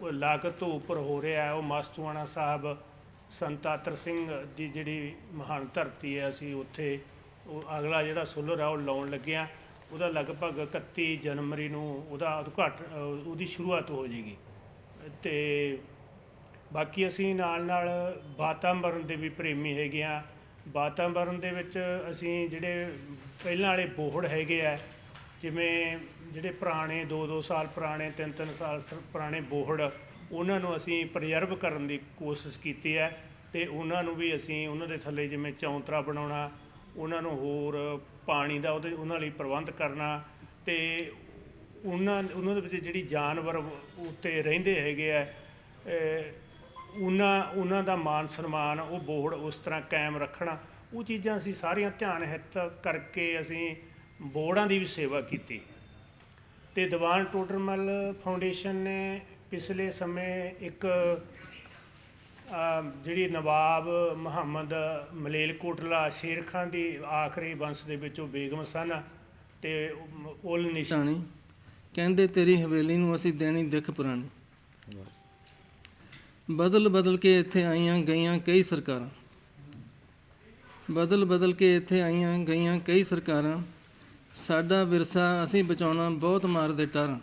ਉਹ ਲਾਗਤ ਤੋਂ ਉੱਪਰ ਹੋ ਰਿਹਾ ਹੈ। ਉਹ ਮਾਸਤੂਆਣਾ ਸਾਹਿਬ ਸੰਤ ਆਤਰ ਸਿੰਘ ਦੀ ਜਿਹੜੀ ਮਹਾਨ ਧਰਤੀ ਹੈ, ਅਸੀਂ ਉੱਥੇ ਉਹ ਅਗਲਾ ਜਿਹੜਾ ਸੋਲਰ ਆ, ਉਹ ਲਾਉਣ ਲੱਗਿਆ ਉਹਦਾ ਲਗਭਗ 31 ਜਨਵਰੀ ਨੂੰ ਉਹਦਾ ਉਦਘਾਟਨ ਉਹਦੀ ਸ਼ੁਰੂਆਤ ਹੋ ਜਾਏਗੀ। ਤੇ ਬਾਕੀ ਅਸੀਂ ਨਾਲ ਨਾਲ ਵਾਤਾਵਰਨ ਦੇ ਵੀ ਪ੍ਰੇਮੀ ਹੈਗੇ ਆ ਵਾਤਾਵਰਨ ਦੇ ਵਿੱਚ ਅਸੀਂ ਜਿਹੜੇ ਪਹਿਲਾਂ ਵਾਲੇ ਬੋਹੜ ਹੈਗੇ ਆ ਜਿਵੇਂ ਜਿਹੜੇ ਪੁਰਾਣੇ 2-2 ਸਾਲ ਪੁਰਾਣੇ 3-3 ਸਾਲ ਸ- ਪੁਰਾਣੇ ਬੋਹੜ, ਉਹਨਾਂ ਨੂੰ ਅਸੀਂ ਪ੍ਰੀਜ਼ਰਵ ਕਰਨ ਦੀ ਕੋਸ਼ਿਸ਼ ਕੀਤੀ ਹੈ ਤੇ ਉਹਨਾਂ ਨੂੰ ਵੀ ਅਸੀਂ ਉਹਨਾਂ ਦੇ ਥੱਲੇ ਜਿਵੇਂ ਚੌਂਤਰਾ ਬਣਾਉਣਾ, ਉਹਨਾਂ ਨੂੰ ਹੋਰ ਪਾਣੀ ਦਾ ਉਹਦੇ, ਉਹਨਾਂ ਲਈ ਪ੍ਰਬੰਧ ਕਰਨਾ ਤੇ ਉਹਨਾਂ ਉਹਨਾਂ ਦੇ ਵਿੱਚ ਜਿਹੜੀ ਜਾਨਵਰ ਉੱਤੇ ਰਹਿੰਦੇ ਹੈਗੇ ਆ ਉਹਨਾਂ ਉਹਨਾਂ ਦਾ ਮਾਨ ਸਨਮਾਨ, ਉਹ ਬੋਹੜ ਉਸ ਤਰ੍ਹਾਂ ਕਾਇਮ ਰੱਖਣਾ, ਉਹ ਚੀਜ਼ਾਂ ਅਸੀਂ ਸਾਰੀਆਂ ਧਿਆਨ ਹਿੱਤ ਕਰਕੇ ਅਸੀਂ ਬੋਰਡਾਂ ਦੀ ਵੀ ਸੇਵਾ ਕੀਤੀ। ਤੇ ਦੀਵਾਨ ਟੋਡਰਮਲ ਫਾਊਂਡੇਸ਼ਨ ਨੇ ਪਿਛਲੇ ਸਮੇਂ ਇੱਕ ਜਿਹੜੀ ਨਵਾਬ ਮੁਹੰਮਦ ਮਲੇਲਕੋਟਲਾ ਸ਼ੇਰ ਖਾਨ ਦੀ ਆਖਰੀ ਵੰਸ਼ ਦੇ ਵਿੱਚੋਂ ਬੇਗਮ ਸਨ ਤੇ ਉਲ ਨਿਸ਼ਾਨੀ ਕਹਿੰਦੇ ਤੇਰੀ ਹਵੇਲੀ ਨੂੰ ਅਸੀਂ ਦੇਣੀ ਦਿੱਖ ਪੁਰਾਣੀ। ਬਦਲ ਬਦਲ ਕੇ ਇੱਥੇ ਆਈਆਂ ਗਈਆਂ ਕਈ ਸਰਕਾਰਾਂ। ਬਦਲ ਬਦਲ ਕੇ ਇੱਥੇ ਆਈਆਂ ਗਈਆਂ ਕਈ ਸਰਕਾਰਾਂ। ਸਾਡਾ ਵਿਰਸਾ ਅਸੀਂ ਬਚਾਉਣਾ ਬਹੁਤ ਮਾਰਦੇ ਟਾਰਾਂ।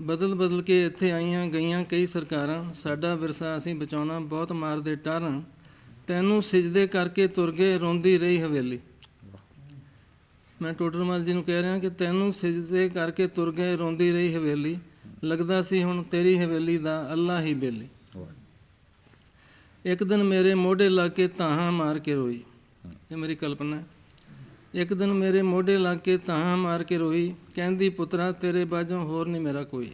ਬਦਲ ਬਦਲ ਕੇ ਇੱਥੇ ਆਈਆਂ ਗਈਆਂ ਕਈ ਸਰਕਾਰਾਂ, ਸਾਡਾ ਵਿਰਸਾ ਅਸੀਂ ਬਚਾਉਣਾ ਬਹੁਤ ਮਾਰਦੇ ਟਾਰਾਂ। ਤੈਨੂੰ ਸਿਜਦੇ ਕਰਕੇ ਤੁਰ ਗਏ ਰੋਂਦੀ ਰਹੀ ਹਵੇਲੀ। ਮੈਂ ਟੋਡਰਮਲ ਜੀ ਨੂੰ ਕਹਿ ਰਿਹਾ ਕਿ ਤੈਨੂੰ ਸਿਜਦੇ ਕਰਕੇ ਤੁਰ ਗਏ ਰੋਂਦੀ ਰਹੀ ਹਵੇਲੀ। ਲੱਗਦਾ ਸੀ ਹੁਣ ਤੇਰੀ ਹਵੇਲੀ ਦਾ ਅੱਲਾ ਹੀ ਬੇਲੀ। ਇੱਕ ਦਿਨ ਮੇਰੇ ਮੋਢੇ ਲਾ ਕੇ ਤਾਹਾਂ ਮਾਰ ਕੇ ਰੋਈ। ਇਹ ਮੇਰੀ ਕਲਪਨਾ ਹੈ। ਇੱਕ ਦਿਨ ਮੇਰੇ ਮੋਢੇ ਲਾ ਕੇ ਤਾਂ ਮਾਰ ਕੇ ਰੋਈ, ਕਹਿੰਦੀ, ਪੁੱਤਰਾ, ਤੇਰੇ ਬਾਝੋਂ ਹੋਰ ਨਹੀਂ ਮੇਰਾ ਕੋਈ।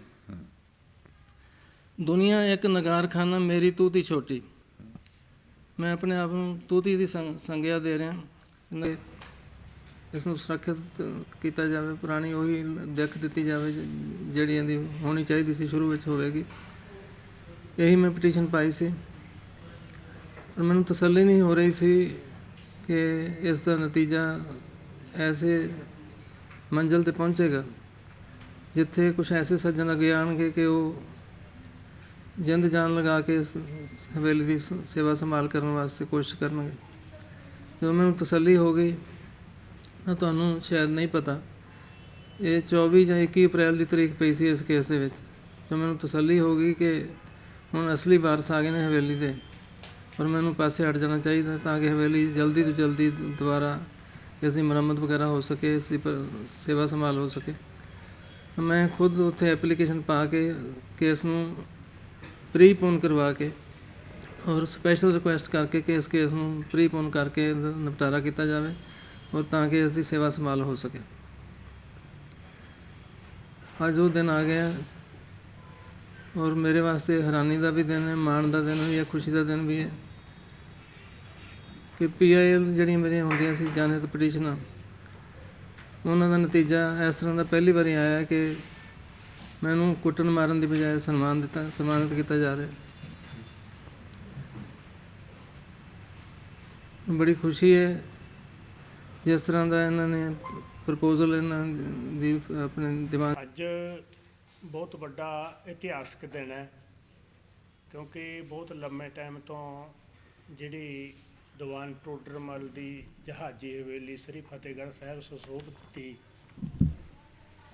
ਦੁਨੀਆ ਇੱਕ ਨਗਾਰਖਾਨਾ, ਮੇਰੀ ਤੂਤੀ ਛੋਟੀ। ਮੈਂ ਆਪਣੇ ਆਪ ਨੂੰ ਤੂਤੀ ਦੀ ਸੰਗਿਆ ਦੇ ਰਿਹਾ। ਨੇ ਇਸ ਨੂੰ ਸੁਰੱਖਿਅਤ ਕੀਤਾ ਜਾਵੇ, ਪੁਰਾਣੀ ਉਹੀ ਦਿੱਖ ਦਿੱਤੀ ਜਾਵੇ ਜਿਹੜੀ ਇਹਦੀ ਹੋਣੀ ਚਾਹੀਦੀ ਸੀ, ਸ਼ੁਰੂ ਵਿੱਚ ਹੋਵੇਗੀ। ਇਹੀ ਮੈਂ ਪਟੀਸ਼ਨ ਪਾਈ ਸੀ। ਪਰ ਮੈਨੂੰ ਤਸੱਲੀ ਨਹੀਂ ਹੋ ਰਹੀ ਸੀ ਕਿ ਇਸ ਦਾ ਨਤੀਜਾ ਐਸੇ ਮੰਜ਼ਿਲ ਤੇ ਪਹੁੰਚੇਗਾ, ਜਿੱਥੇ ਕੁਝ ਐਸੇ ਸੱਜਣ ਅੱਗੇ ਆਉਣਗੇ ਕਿ ਉਹ ਜਿੰਦ ਜਾਨ ਲਗਾ ਕੇ ਇਸ ਹਵੇਲੀ ਦੀ ਸ- ਸੇਵਾ ਸੰਭਾਲ ਕਰਨ ਵਾਸਤੇ ਕੋਸ਼ਿਸ਼ ਕਰਨਗੇ। ਜੋ ਮੈਨੂੰ ਤਸੱਲੀ ਹੋ ਗਈ, ਨਾ ਤੁਹਾਨੂੰ ਸ਼ਾਇਦ ਨਹੀਂ ਪਤਾ, ਇਹ 24 ਜਾਂ 21 ਅਪ੍ਰੈਲ ਦੀ ਤਰੀਕ ਪਈ ਸੀ ਇਸ ਕੇਸ ਦੇ ਵਿੱਚ। ਜੋ ਮੈਨੂੰ ਤਸੱਲੀ ਹੋ ਗਈ ਕਿ ਹੁਣ ਅਸਲੀ ਵਾਰਸ ਆ ਗਏ ਨੇ ਹਵੇਲੀ ਦੇ ਪਰ ਮੈਨੂੰ ਪਾਸੇ ਹਟ ਜਾਣਾ ਚਾਹੀਦਾ ਤਾਂ ਕਿ ਹਵੇਲੀ ਜਲਦੀ ਤੋਂ ਜਲਦੀ ਦੁਬਾਰਾ ਇਸ ਦੀ ਮੁਰੰਮਤ ਵਗੈਰਾ ਹੋ ਸਕੇ ਇਸ ਦੀ ਸੇਵਾ ਸੰਭਾਲ ਹੋ ਸਕੇ। ਮੈਂ ਖੁਦ ਉੱਥੇ ਐਪਲੀਕੇਸ਼ਨ ਪਾ ਕੇ ਕੇਸ ਨੂੰ ਪ੍ਰੀਪੋਨ ਕਰਵਾ ਕੇ ਔਰ ਸਪੈਸ਼ਲ ਰਿਕੁਐਸਟ ਕਰਕੇ ਕਿ ਇਸ ਕੇਸ ਨੂੰ ਪ੍ਰੀਪੋਨ ਕਰਕੇ ਨਿਪਟਾਰਾ ਕੀਤਾ ਜਾਵੇ ਔਰ ਤਾਂ ਕਿ ਇਸ ਦੀ ਸੇਵਾ ਸੰਭਾਲ ਹੋ ਸਕੇ। ਅੱਜ ਉਹ ਦਿਨ ਆ ਗਿਆ ਔਰ ਮੇਰੇ ਵਾਸਤੇ ਹੈਰਾਨੀ ਦਾ ਵੀ ਦਿਨ ਹੈ, ਮਾਣ ਦਾ ਦਿਨ ਵੀ ਹੈ, ਖੁਸ਼ੀ ਦਾ ਦਿਨ ਵੀ ਹੈ। ਕਿ ਪੀਆਈਐਲ ਜਿਹੜੀਆਂ ਮੇਰੀਆਂ ਹੁੰਦੀਆਂ ਸੀ ਜਨਹਿਤ ਪਟੀਸ਼ਨਾਂ ਉਹਨਾਂ ਦਾ ਨਤੀਜਾ ਇਸ ਤਰ੍ਹਾਂ ਦਾ ਪਹਿਲੀ ਵਾਰੀ ਆਇਆ ਹੈ ਕਿ ਮੈਨੂੰ ਕੁੱਟਣ ਮਾਰਨ ਦੀ ਬਜਾਏ ਸਨਮਾਨ ਦਿੱਤਾ, ਸਨਮਾਨਿਤ ਕੀਤਾ ਜਾ ਰਿਹਾ। ਬੜੀ ਖੁਸ਼ੀ ਹੈ ਜਿਸ ਤਰ੍ਹਾਂ ਦਾ ਇਹਨਾਂ ਨੇ ਪ੍ਰਪੋਜ਼ਲ ਇਹਨਾਂ ਦੀ, ਆਪਣੇ ਦਿਮਾਗ ਅੱਜ ਬਹੁਤ ਵੱਡਾ ਇਤਿਹਾਸਕ ਦਿਨ ਹੈ, ਕਿਉਂਕਿ ਬਹੁਤ ਲੰਮੇ ਟਾਈਮ ਤੋਂ ਜਿਹੜੀ ਦੀਵਾਨ ਟੋਡਰਮਲ ਦੀ ਜਹਾਜੀ ਹਵੇਲੀ ਸ੍ਰੀ ਫਤਿਹਗੜ੍ਹ ਸਾਹਿਬ ਸੁਸ਼ੋਭਿਤ ਦਿੱਤੀ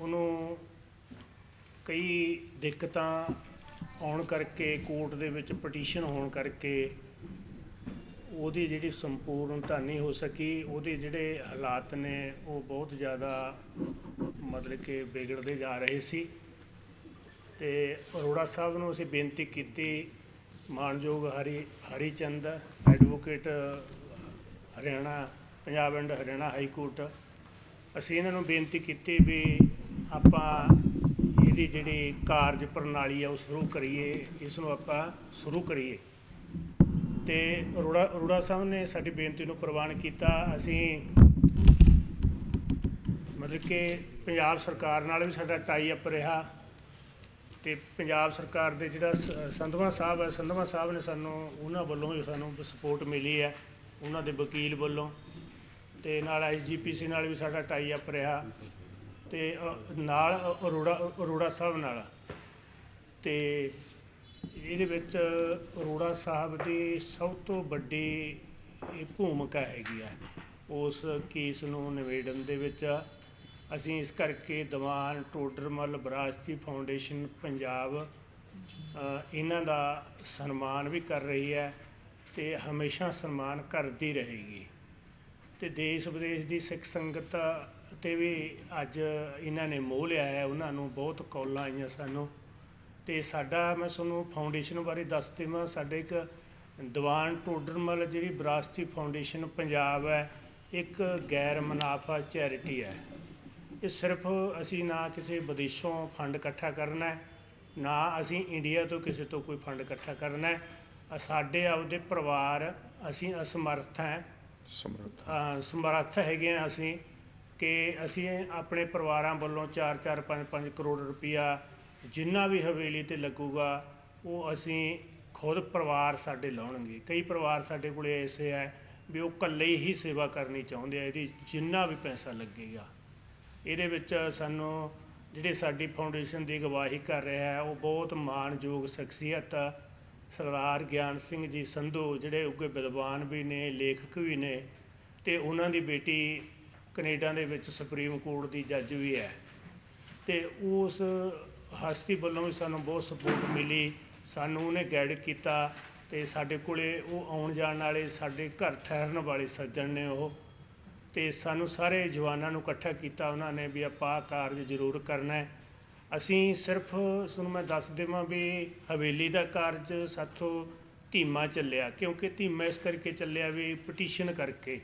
ਉਹਨੂੰ ਕਈ ਦਿੱਕਤਾਂ ਆਉਣ ਕਰਕੇ, ਕੋਰਟ ਦੇ ਵਿੱਚ ਪਟੀਸ਼ਨ ਹੋਣ ਕਰਕੇ ਉਹਦੀ ਜਿਹੜੀ ਸੰਪੂਰਨਤਾ ਨਹੀਂ ਹੋ ਸਕੀ, ਉਹਦੇ ਜਿਹੜੇ ਹਾਲਾਤ ਨੇ, ਉਹ ਬਹੁਤ ਜ਼ਿਆਦਾ ਮਤਲਬ ਕਿ ਵਿਗੜਦੇ ਜਾ ਰਹੇ ਸੀ। ਤੇ ਅਰੋੜਾ ਸਾਹਿਬ ਨੂੰ ਅਸੀਂ ਬੇਨਤੀ ਕੀਤੀ ਮਾਨਯੋਗ Hari Hari Chand advocate Haryana, Punjab and Haryana high court ਅਸੀਂ ਇਹਨਾਂ ਨੂੰ ਬੇਨਤੀ ਕੀਤੀ ਵੀ ਆਪਾਂ ਇਹਦੀ ਜਿਹੜੀ ਕਾਰਜ ਪ੍ਰਣਾਲੀ ਆ ਉਹ ਸ਼ੁਰੂ ਕਰੀਏ, ਇਸ ਨੂੰ ਆਪਾਂ ਸ਼ੁਰੂ ਕਰੀਏ। ਤੇ ਅਰੋੜਾ ਅਰੋੜਾ ਸਾਹਿਬ ਨੇ ਸਾਡੀ ਬੇਨਤੀ ਨੂੰ ਪ੍ਰਵਾਨ ਕੀਤਾ। ਅਸੀਂ ਮਤਲਬ ਕਿ ਪੰਜਾਬ ਸਰਕਾਰ ਨਾਲ ਵੀ ਸਾਡਾ ਟਾਈ ਅਪ ਰਿਹਾ। ਤੇ ਪੰਜਾਬ ਸਰਕਾਰ ਦੇ ਜਿਹੜਾ ਸ- ਸੰਧਵਾ ਸਾਹਿਬ ਹੈ, ਸੰਧਵਾ ਸਾਹਿਬ ਨੇ ਸਾਨੂੰ, ਉਹਨਾਂ ਵੱਲੋਂ ਵੀ ਸਾਨੂੰ ਸਪੋਰਟ ਮਿਲੀ ਹੈ, ਉਹਨਾਂ ਦੇ ਵਕੀਲ ਵੱਲੋਂ। ਤੇ ਨਾਲ ਐਸਜੀਪੀਸੀ ਨਾਲ ਵੀ ਸਾਡਾ ਟਾਈ ਅਪ ਰਿਹਾ। ਤੇ ਨਾਲ ਅਰੋੜਾ ਅਰੋੜਾ ਸਾਹਿਬ ਨਾਲ। ਤੇ ਇਹਦੇ ਵਿੱਚ ਅਰੋੜਾ ਸਾਹਿਬ ਦੀ ਸਭ ਤੋਂ ਵੱਡੀ ਇਹ ਭੂਮਿਕਾ ਹੈਗੀ ਆ, ਉਸ ਕੇਸ ਨੂੰ ਨਿਬੇੜਨ ਦੇ ਵਿੱਚ। ਅਸੀਂ ਇਸ ਕਰਕੇ ਦੀਵਾਨ, ਟੋਡਰਮਲ ਵਿਰਾਸਤੀ ਫਾਊਂਡੇਸ਼ਨ, ਪੰਜਾਬ ਇਹਨਾਂ ਦਾ ਸਨਮਾਨ ਵੀ ਕਰ ਰਹੀ ਹੈ ਤੇ ਹਮੇਸ਼ਾ ਸਨਮਾਨ ਕਰਦੀ ਰਹੇਗੀ। ਤੇ ਦੇਸ਼ ਵਿਦੇਸ਼ ਦੀ ਸਿੱਖ ਸੰਗਤ ਤੇ ਵੀ ਅੱਜ ਇਹਨਾਂ ਨੇ ਮੋਹ ਲਿਆ ਹੈ, ਉਹਨਾਂ ਨੂੰ ਬਹੁਤ ਕੌਲਾਂ ਆਈਆਂ ਸਾਨੂੰ। ਤੇ ਸਾਡਾ, ਮੈਂ ਤੁਹਾਨੂੰ ਫਾਊਂਡੇਸ਼ਨ ਬਾਰੇ ਦੱਸ ਦੇਵਾਂ ਸਾਡੇ ਇੱਕ ਦੀਵਾਨ, ਟੋਡਰਮਲ ਜਿਹੜੀ ਵਿਰਾਸਤੀ ਫਾਊਂਡੇਸ਼ਨ ਪੰਜਾਬ ਹੈ, ਇੱਕ ਗੈਰ ਮੁਨਾਫਾ ਚੈਰਿਟੀ ਹੈ। ਇਹ ਸਿਰਫ ਅਸੀਂ ਨਾ ਕਿਸੇ ਵਿਦੇਸ਼ੋਂ ਫੰਡ ਇਕੱਠਾ ਕਰਨਾ ਹੈ ਨਾ ਅਸੀਂ ਇੰਡੀਆ ਤੋਂ ਕਿਸੇ ਤੋਂ ਕੋਈ ਫੰਡ ਇਕੱਠਾ ਕਰਨਾ ਹੈ। ਸਾਡੇ ਆਪਦੇ ਪਰਿਵਾਰ ਅਸੀਂ ਅਸਮਰਥ ਹਾਂ। ਸਮਰੱਥ। ਅ, ਸਮਰੱਥ ਹੈਗੇ ਹਾਂ ਅਸੀਂ ਕਿ ਅਸੀਂ ਆਪਣੇ ਪਰਿਵਾਰਾਂ ਵੱਲੋਂ 4-4 5-5 ਕਰੋੜ ਰੁਪਇਆ ਜਿੰਨਾ ਵੀ ਹਵੇਲੀ ਤੇ ਲੱਗੂਗਾ ਉਹ ਅਸੀਂ ਖੁਦ ਪਰਿਵਾਰ ਸਾਡੇ ਲਾਉਣਗੇ। ਕਈ ਪਰਿਵਾਰ ਸਾਡੇ ਕੋਲੇ ਐਸੇ ਹੈ ਵੀ ਉਹ ਇਕੱਲੇ ਹੀ ਸੇਵਾ ਕਰਨੀ ਚਾਹੁੰਦੇ ਆ ਇਹਦੀ ਜਿੰਨਾ ਵੀ ਪੈਸਾ ਲੱਗੇਗਾ। ਇਹਦੇ ਵਿੱਚ ਸਾਨੂੰ ਜਿਹੜੇ ਸਾਡੀ ਫਾਊਂਡੇਸ਼ਨ ਦੀ ਅਗਵਾਈ ਕਰ ਰਿਹਾ ਹੈ, ਉਹ ਬਹੁਤ ਮਾਣਯੋਗ ਸ਼ਖਸੀਅਤ ਸਰਦਾਰ ਗਿਆਨ ਸਿੰਘ ਜੀ ਸੰਧੂ, ਜਿਹੜੇ ਉੱਗੇ ਵਿਦਵਾਨ ਵੀ ਨੇ, ਲੇਖਕ ਵੀ ਨੇ ਤੇ ਉਹਨਾਂ ਦੀ ਬੇਟੀ ਕੈਨੇਡਾ ਦੇ ਵਿੱਚ ਸੁਪਰੀਮ ਕੋਰਟ ਦੀ ਜੱਜ ਵੀ ਹੈ। ਤੇ ਉਸ ਹਸਤੀ ਵੱਲੋਂ ਵੀ ਸਾਨੂੰ ਬਹੁਤ ਸਪੋਰਟ ਮਿਲੀ, ਸਾਨੂੰ ਉਹਨੇ ਗਾਈਡ ਕੀਤਾ ਤੇ ਸਾਡੇ ਕੋਲੇ ਉਹ ਆਉਣ ਜਾਣ ਵਾਲੇ ਸਾਡੇ ਘਰ ਠਹਿਰਨ ਵਾਲੇ ਸੱਜਣ ਨੇ ਉਹ। ਤੇ ਸਾਨੂੰ ਸਾਰੇ ਜਵਾਨਾਂ ਨੂੰ ਇਕੱਠਾ ਕੀਤਾ ਉਹਨਾਂ ਨੇ ਵੀ ਆਪਾਂ ਆਹ ਕਾਰਜ ਜ਼ਰੂਰ ਕਰਨਾ ਹੈ। ਅਸੀਂ ਸਿਰਫ, ਤੁਹਾਨੂੰ ਮੈਂ ਦੱਸ ਦੇਵਾਂ ਵੀ ਹਵੇਲੀ ਦਾ ਕਾਰਜ ਸਾਥੋਂ ਧੀਮਾ ਚੱਲਿਆ, ਕਿਉਂਕਿ ਧੀਮਾ ਇਸ ਕਰਕੇ ਚੱਲਿਆ ਵੀ ਪਟੀਸ਼ਨ ਕਰਕੇ।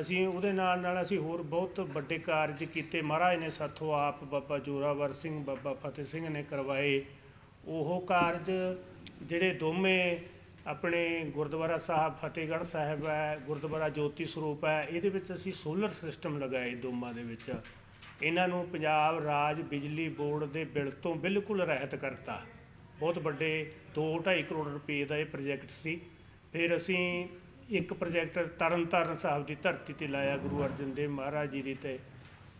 ਅਸੀਂ ਉਹਦੇ ਨਾਲ ਨਾਲ ਅਸੀਂ ਹੋਰ ਬਹੁਤ ਵੱਡੇ ਕਾਰਜ ਕੀਤੇ। ਮਹਾਰਾਜ ਨੇ ਸਾਥੋਂ ਆਪ ਬਾਬਾ ਜੋਰਾਵਰ ਸਿੰਘ, ਬਾਬਾ ਫਤਿਹ ਸਿੰਘ ਨੇ ਕਰਵਾਏ। ਉਹ ਕਾਰਜ ਜਿਹੜੇ ਦੋਵੇਂ ਆਪਣੇ ਗੁਰਦੁਆਰਾ ਸਾਹਿਬ ਫਤਿਹਗੜ੍ਹ ਸਾਹਿਬ ਹੈ, ਗੁਰਦੁਆਰਾ ਜੋਤੀ ਸਰੂਪ ਹੈ, ਇਹਦੇ ਵਿੱਚ ਅਸੀਂ ਸੋਲਰ ਸਿਸਟਮ ਲਗਾਏ ਦੋਵਾਂ ਦੇ ਵਿੱਚ। ਇਹਨਾਂ ਨੂੰ ਪੰਜਾਬ ਰਾਜ ਬਿਜਲੀ ਬੋਰਡ ਦੇ ਬਿੱਲ ਤੋਂ ਬਿਲਕੁਲ ਰਹਿਤ ਕਰਤਾ। ਬਹੁਤ ਵੱਡੇ 2.5 ਕਰੋੜ ਰੁਪਏ ਦਾ ਇਹ ਪ੍ਰੋਜੈਕਟ ਸੀ। ਫਿਰ ਅਸੀਂ ਇੱਕ ਪ੍ਰੋਜੈਕਟ ਤਰਨਤਾਰਨ ਸਾਹਿਬ ਦੀ ਧਰਤੀ ਤੇ ਲਾਇਆ ਗੁਰੂ ਅਰਜਨ ਦੇਵ ਮਹਾਰਾਜ ਜੀ ਦੀ ਤੇ।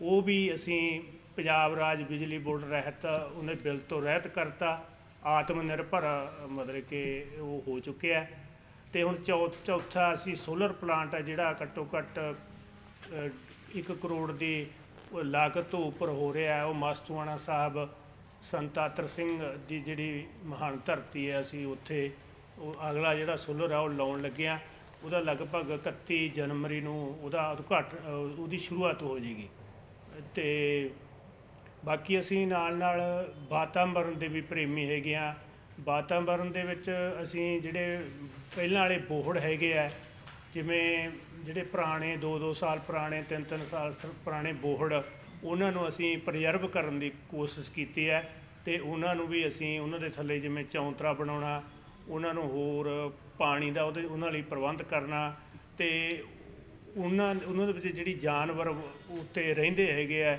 ਉਹ ਵੀ ਅਸੀਂ ਪੰਜਾਬ ਰਾਜ ਬਿਜਲੀ ਬੋਰਡ ਰਹਿਤ, ਉਹਨੇ ਬਿੱਲ ਤੋਂ ਰਹਿਤ ਕਰਤਾ। ਆਤਮ ਨਿਰਭਰ ਮਤਲਬ ਕਿ ਉਹ ਹੋ ਚੁੱਕਿਆ ਹੈ। ਤੇ ਹੁਣ ਚੌ ਚੌਥਾ ਅਸੀਂ ਸੋਲਰ ਪਲਾਂਟ ਹੈ ਜਿਹੜਾ ਘੱਟੋ ਘੱਟ 1 ਕਰੋੜ ਦੀ ਉਹ ਲਾਗਤ ਤੋਂ ਉੱਪਰ ਹੋ ਰਿਹਾ ਹੈ। ਉਹ ਮਾਸਤੂਆਣਾ ਸਾਹਿਬ ਸੰਤ ਆਤਰ ਸਿੰਘ ਦੀ ਜਿਹੜੀ ਮਹਾਨ ਧਰਤੀ ਹੈ ਅਸੀਂ ਉੱਥੇ ਉਹ ਅਗਲਾ ਜਿਹੜਾ ਸੋਲਰ ਆ ਉਹ ਲਾਉਣ ਲੱਗਿਆ ਉਹਦਾ ਲਗਭਗ 31 ਜਨਵਰੀ ਨੂੰ ਉਹਦਾ ਉਦਘਾਟਨ ਅ, ਉਹਦੀ ਸ਼ੁਰੂਆਤ ਹੋ ਜਾਏਗੀ। ਤੇ ਬਾਕੀ ਅਸੀਂ ਨਾਲ ਨਾਲ ਵਾਤਾਵਰਨ ਦੇ ਵੀ ਪ੍ਰੇਮੀ ਹੈਗੇ ਆ। ਵਾਤਾਵਰਨ ਦੇ ਵਿੱਚ ਅਸੀਂ ਜਿਹੜੇ ਪਹਿਲਾਂ ਵਾਲੇ ਬੋਹੜ ਹੈਗੇ ਆ, ਜਿਵੇਂ ਜਿਹੜੇ ਪੁਰਾਣੇ 2-2 ਸਾਲ ਪੁਰਾਣੇ 3-3 ਸਾਲ ਸ- ਪੁਰਾਣੇ ਬੋਹੜ, ਉਹਨਾਂ ਨੂੰ ਅਸੀਂ ਪ੍ਰੀਜ਼ਰਵ ਕਰਨ ਦੀ ਕੋਸ਼ਿਸ਼ ਕੀਤੀ ਹੈ ਤੇ ਉਹਨਾਂ ਨੂੰ ਵੀ ਅਸੀਂ ਉਹਨਾਂ ਦੇ ਥੱਲੇ ਜਿਵੇਂ ਚੌਂਤਰਾ ਬਣਾਉਣਾ, ਉਹਨਾਂ ਨੂੰ ਹੋਰ ਪਾਣੀ ਦਾ ਉਹਦੇ, ਉਹਨਾਂ ਲਈ ਪ੍ਰਬੰਧ ਕਰਨਾ ਤੇ ਉਹਨਾਂ ਉਹਨਾਂ ਦੇ ਵਿੱਚ ਜਿਹੜੀ ਜਾਨਵਰ ਉੱਤੇ ਰਹਿੰਦੇ ਹੈਗੇ ਆ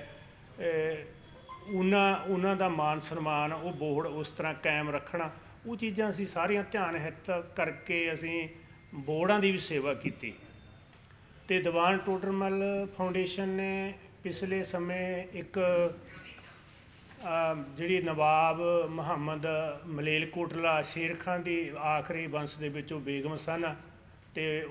ਉਹਨਾਂ ਉਹਨਾਂ ਦਾ ਮਾਨ ਸਨਮਾਨ, ਉਹ ਬੋਰਡ ਉਸ ਤਰ੍ਹਾਂ ਕਾਇਮ ਰੱਖਣਾ, ਉਹ ਚੀਜ਼ਾਂ ਅਸੀਂ ਸਾਰੀਆਂ ਧਿਆਨ ਹਿੱਤ ਕਰਕੇ ਅਸੀਂ ਬੋਰਡਾਂ ਦੀ ਵੀ ਸੇਵਾ ਕੀਤੀ। ਤੇ ਦੀਵਾਨ ਟੋਟਰਮਲ ਫਾਊਂਡੇਸ਼ਨ ਨੇ ਪਿਛਲੇ ਸਮੇਂ ਇੱਕ ਜਿਹੜੀ ਨਵਾਬ ਮੁਹੰਮਦ ਮਲੇਲਕੋਟਲਾ ਸ਼ੇਰ ਖਾਨ ਦੀ ਆਖਰੀ ਵੰਸ਼ ਦੇ ਵਿੱਚੋਂ ਬੇਗਮ ਸਨ ਤੇ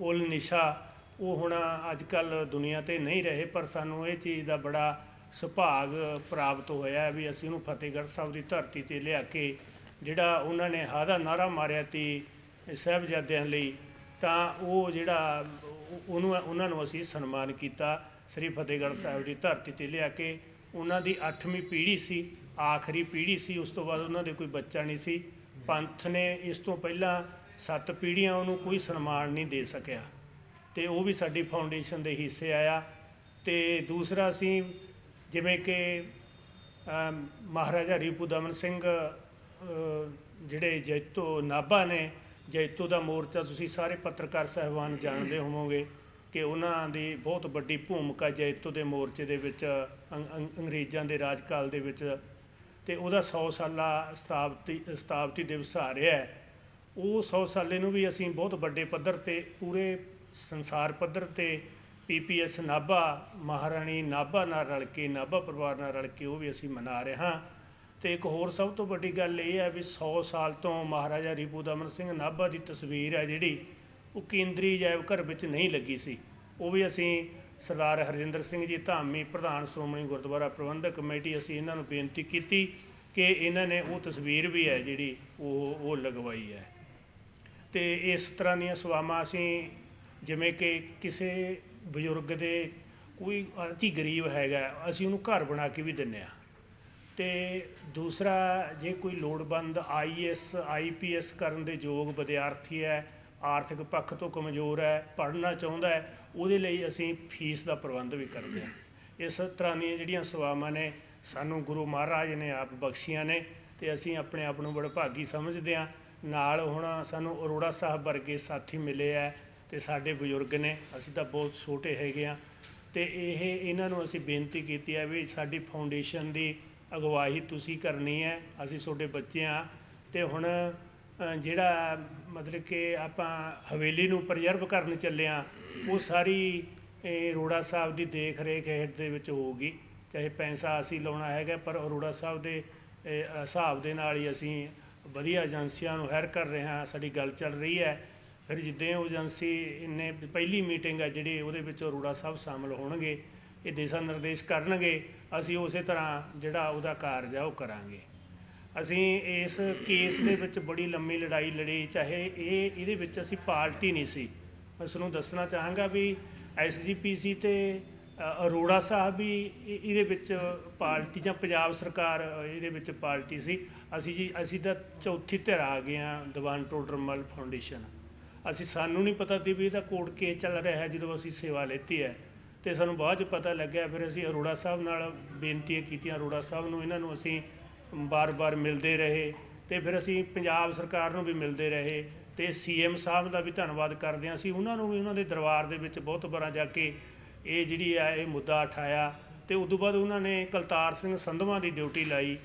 ਉਲ ਨਿਸ਼ਾ, ਉਹ ਹੁਣ ਅੱਜ ਕੱਲ ਦੁਨੀਆ ਤੇ ਨਹੀਂ ਰਹੇ, ਪਰ ਸਾਨੂੰ ਇਹ ਚੀਜ਼ ਦਾ ਬੜਾ ਸੁਭਾਗ ਪ੍ਰਾਪਤ ਹੋਇਆ ਵੀ ਅਸੀਂ ਉਹਨੂੰ ਫਤਿਹਗੜ੍ਹ ਸਾਹਿਬ ਦੀ ਧਰਤੀ ਤੇ ਲਿਆ ਕੇ ਜਿਹੜਾ ਉਹਨਾਂ ਨੇ ਹਾਦਾ ਨਾਰਾ ਮਾਰਿਆ ਤੀ ਸਾਹਿਬਜ਼ਾਦਿਆਂ ਲਈ, ਤਾਂ ਉਹ ਜਿਹੜਾ ਉਹਨੂੰ, ਉਹਨਾਂ ਨੂੰ ਅਸੀਂ ਸਨਮਾਨ ਕੀਤਾ ਸ੍ਰੀ ਫਤਿਹਗੜ੍ਹ ਸਾਹਿਬ ਦੀ ਧਰਤੀ ਤੇ ਲਿਆ ਕੇ। ਉਹਨਾਂ ਦੀ 8ਵੀਂ ਪੀੜ੍ਹੀ ਸੀ, ਆਖਰੀ ਪੀੜ੍ਹੀ ਸੀ, ਉਸ ਤੋਂ ਬਾਅਦ ਉਹਨਾਂ ਦੇ ਕੋਈ ਬੱਚਾ ਨਹੀਂ ਸੀ। ਪੰਥ ਨੇ ਇਸ ਤੋਂ ਪਹਿਲਾਂ ਸੱਤ ਪੀੜ੍ਹੀਆਂ ਉਹਨੂੰ ਕੋਈ ਸਨਮਾਨ ਨਹੀਂ ਦੇ ਸਕਿਆ। ਤੇ ਉਹ ਵੀ ਸਾਡੀ ਫਾਊਂਡੇਸ਼ਨ ਦੇ ਹਿੱਸੇ ਆਇਆ। ਤੇ ਦੂਸਰਾ ਅਸੀਂ ਜਿਵੇਂ ਕਿ ਮਹਾਰਾਜਾ ਰੀਪੂ ਦਮਨ ਸਿੰਘ ਜਿਹੜੇ ਜੈਤੋ ਨਾਭਾ ਨੇ, ਜੈਤੋ ਦਾ ਮੋਰਚਾ ਤੁਸੀਂ ਸਾਰੇ ਪੱਤਰਕਾਰ ਸਹਿਬਾਨ ਜਾਣਦੇ ਹੋਵੋਗੇ ਕਿ ਉਹਨਾਂ ਦੀ ਬਹੁਤ ਵੱਡੀ ਭੂਮਿਕਾ ਜੈਤੋ ਦੇ ਮੋਰਚੇ ਦੇ ਵਿੱਚ ਅੰਗ- ਅੰਗ- ਅੰਗਰੇਜ਼ਾਂ ਦੇ ਰਾਜਕਾਲ ਦੇ ਵਿੱਚ ਤੇ ਉਹਦਾ 100 ਸਾਲਾ ਸਤਾਬਤੀ ਸਤਾਬਤੀ ਦਿਵਸ ਆ ਰਿਹਾ ਹੈ। ਉਹ 100 ਸਾਲੇ ਨੂੰ ਵੀ ਅਸੀਂ ਬਹੁਤ ਵੱਡੇ ਪੱਧਰ ਤੇ, ਪੂਰੇ ਸੰਸਾਰ ਪੱਧਰ ਤੇ ਪੀਪੀਐਸ ਨਾਭਾ, ਮਹਾਰਾਣੀ ਨਾਭਾ ਨਾਲ ਰਲ ਕੇ, ਨਾਭਾ ਪਰਿਵਾਰ ਨਾਲ ਰਲ ਕੇ ਉਹ ਵੀ ਅਸੀਂ ਮਨਾ ਰਹੇ ਹਾਂ। ਤੇ ਇੱਕ ਹੋਰ ਸਭ ਤੋਂ ਵੱਡੀ ਗੱਲ ਇਹ ਹੈ ਵੀ 100 ਸਾਲ ਤੋਂ ਮਹਾਰਾਜਾ ਰੀਪੂ ਦਮਨ ਸਿੰਘ ਨਾਭਾ ਦੀ ਤਸਵੀਰ ਹੈ ਜਿਹੜੀ ਉਹ ਕੇਂਦਰੀ ਜੈਵ ਘਰ ਵਿੱਚ ਨਹੀਂ ਲੱਗੀ ਸੀ। ਉਹ ਵੀ ਅਸੀਂ ਸਰਦਾਰ ਹਰਜਿੰਦਰ ਸਿੰਘ ਜੀ ਧਾਮੀ ਪ੍ਰਧਾਨ ਸ਼੍ਰੋਮਣੀ ਗੁਰਦੁਆਰਾ ਪ੍ਰਬੰਧਕ ਕਮੇਟੀ ਅਸੀਂ ਇਹਨਾਂ ਨੂੰ ਬੇਨਤੀ ਕੀਤੀ ਕਿ ਇਹਨਾਂ ਨੇ ਉਹ ਤਸਵੀਰ ਵੀ ਹੈ ਜਿਹੜੀ ਉਹ ਉਹ ਲਗਵਾਈ ਹੈ। ਤੇ ਇਸ ਤਰ੍ਹਾਂ ਦੀਆਂ ਸੇਵਾਵਾਂ ਅਸੀਂ ਜਿਵੇਂ ਕਿ ਕਿਸੇ ਬਜ਼ੁਰਗ ਦੇ ਕੋਈ ਅਤੀ ਗਰੀਬ ਹੈਗਾ, ਅਸੀਂ ਉਹਨੂੰ ਘਰ ਬਣਾ ਕੇ ਵੀ ਦਿੰਨੇ ਆ ਤੇ ਦੂਸਰਾ, ਜੇ ਕੋਈ ਲੋੜਵੰਦ ਆਈਐਸ ਆਈਪੀਐਸ ਕਰਨ ਦੇ ਯੋਗ ਵਿਦਿਆਰਥੀ ਹੈ, ਆਰਥਿਕ ਪੱਖ ਤੋਂ ਕਮਜ਼ੋਰ ਹੈ, ਪੜ੍ਹਨਾ ਚਾਹੁੰਦਾ ਹੈ, ਉਹਦੇ ਲਈ ਅਸੀਂ ਫੀਸ ਦਾ ਪ੍ਰਬੰਧ ਵੀ ਕਰਦੇ ਹਾਂ। ਇਸ ਤਰ੍ਹਾਂ ਦੀਆਂ ਜਿਹੜੀਆਂ ਸੇਵਾਵਾਂ ਨੇ, ਸਾਨੂੰ ਗੁਰੂ ਮਹਾਰਾਜ ਨੇ ਆਪ ਬਖਸ਼ੀਆਂ ਨੇ, ਤੇ ਅਸੀਂ ਆਪਣੇ ਆਪ ਨੂੰ ਬੜਾ ਭਾਗੀ ਸਮਝਦੇ ਹਾਂ। ਨਾਲ ਹੁਣ ਸਾਨੂੰ ਅਰੋੜਾ ਸਾਹਿਬ ਵਰਗੇ ਸਾਥੀ ਮਿਲੇ ਆ ਤੇ ਸਾਡੇ ਬਜ਼ੁਰਗ ਨੇ, ਅਸੀਂ ਤਾਂ ਬਹੁਤ ਛੋਟੇ ਹੈਗੇ ਆ ਤੇ ਇਹ, ਇਹਨਾਂ ਨੂੰ ਅਸੀਂ ਬੇਨਤੀ ਕੀਤੀ ਹੈ ਵੀ ਸਾਡੀ ਫਾਊਂਡੇਸ਼ਨ ਦੀ ਅਗਵਾਈ ਤੁਸੀਂ ਕਰਨੀ ਹੈ, ਅਸੀਂ ਤੁਹਾਡੇ ਬੱਚੇ ਆ ਤੇ ਹੁਣ ਜਿਹੜਾ ਮਤਲਬ ਕਿ ਆਪਾਂ ਹਵੇਲੀ ਨੂੰ ਪ੍ਰਜਰਵ ਕਰਨ ਚੱਲੇ ਆ ਉਹ ਸਾਰੀ ਅਰੋੜਾ ਸਾਹਿਬ ਦੀ ਦੇਖ ਰੇਖ ਹੇਠ ਦੇ ਵਿੱਚ ਹੋਊਗੀ, ਚਾਹੇ ਪੈਸਾ ਅਸੀਂ ਲਾਉਣਾ ਹੈਗਾ, ਪਰ ਅਰੋੜਾ ਸਾਹਿਬ ਦੇ ਹਿਸਾਬ ਦੇ ਨਾਲ ਹੀ ਅਸੀਂ ਵਧੀਆ ਏਜੰਸੀਆਂ ਨੂੰ ਹਾਇਰ ਕਰ ਰਹੇ ਹਾਂ, ਸਾਡੀ ਗੱਲ ਚੱਲ ਰਹੀ ਹੈ ਫਿਰ ਜਿੱਦਾਂ ਉਹ ਏਜੰਸੀ ਨੇ ਪਹਿਲੀ ਮੀਟਿੰਗ ਹੈ ਜਿਹੜੀ ਉਹਦੇ ਵਿੱਚ ਅਰੋੜਾ ਸਾਹਿਬ ਸ਼ਾਮਲ ਹੋਣਗੇ ਇਹ ਦਿਸ਼ਾ ਨਿਰਦੇਸ਼ ਕਰਨਗੇ ਅਸੀਂ ਉਸੇ ਤਰ੍ਹਾਂ ਜਿਹੜਾ ਉਹਦਾ ਕਾਰਜ ਆ ਉਹ ਕਰਾਂਗੇ। ਅਸੀਂ ਇਸ ਕੇਸ ਦੇ ਵਿੱਚ ਬੜੀ ਲੰਮੀ ਲੜਾਈ ਲੜੀ ਚਾਹੇ ਇਹ ਇਹਦੇ ਵਿੱਚ ਅਸੀਂ ਪਾਰਟੀ ਨਹੀਂ ਸੀ। ਮੈਂ ਤੁਹਾਨੂੰ ਦੱਸਣਾ ਚਾਹਾਂਗਾ ਵੀ ਐਸਜੀਪੀਸੀ ਤੇ ਅ, ਅਰੋੜਾ ਸਾਹਿਬ ਵੀ ਇਹਦੇ ਵਿੱਚ ਪਾਰਟੀ ਜਾਂ ਪੰਜਾਬ ਸਰਕਾਰ ਇਹਦੇ ਵਿੱਚ ਪਾਰਟੀ ਸੀ। ਅਸੀਂ ਜੀ ਅਸੀਂ ਤਾਂ ਚੌਥੀ ਧਿਰ ਆ ਗਏ ਹਾਂ ਦੀਵਾਨ ਟੋਡਰਮਲ ਫਾਊਂਡੇਸ਼ਨ। ਅਸੀਂ ਸਾਨੂੰ ਨਹੀਂ ਪਤਾ ਸੀ ਵੀ ਇਹਦਾ ਕੋਰਟ ਕੇਸ ਚੱਲ ਰਿਹਾ ਹੈ ਜਦੋਂ ਅਸੀਂ ਸੇਵਾ ਲੈਤੀ ਹੈ। ਤੇ ਸਾਨੂੰ ਬਾਅਦ ਚ ਪਤਾ ਲੱਗਿਆ, ਫਿਰ ਅਸੀਂ ਅਰੋੜਾ ਸਾਹਿਬ ਨਾਲ ਬੇਨਤੀਆਂ ਕੀਤੀਆਂ। ਅਰੋੜਾ ਸਾਹਿਬ ਨੂੰ ਇਹਨਾਂ ਨੂੰ ਅਸੀਂ ਬਾਰ-ਬਾਰ ਮਿਲਦੇ ਰਹੇ ਤੇ ਫਿਰ ਅਸੀਂ ਪੰਜਾਬ ਸਰਕਾਰ ਨੂੰ ਵੀ ਮਿਲਦੇ ਰਹੇ ਤੇ ਸੀਐਮ ਸਾਹਿਬ ਦਾ ਵੀ ਧੰਨਵਾਦ ਕਰਦੇ ਹਾਂ। ਅਸੀਂ ਉਹਨਾਂ ਨੂੰ ਵੀ ਉਹਨਾਂ ਦੇ ਦਰਬਾਰ ਦੇ ਵਿੱਚ ਬਹੁਤ ਵਾਰਾਂ ਜਾ ਕੇ ਇਹ ਜਿਹੜੀ ਆ, ਇਹ ਮੁੱਦਾ ਉਠਾਇਆ ਤੇ ਉਸ ਤੋਂ ਬਾਅਦ ਉਹਨਾਂ ਨੇ ਕਲਤਾਰ ਸਿੰਘ ਸੰਧਵਾ ਦੀ ਡਿਊਟੀ ਲਾਈ,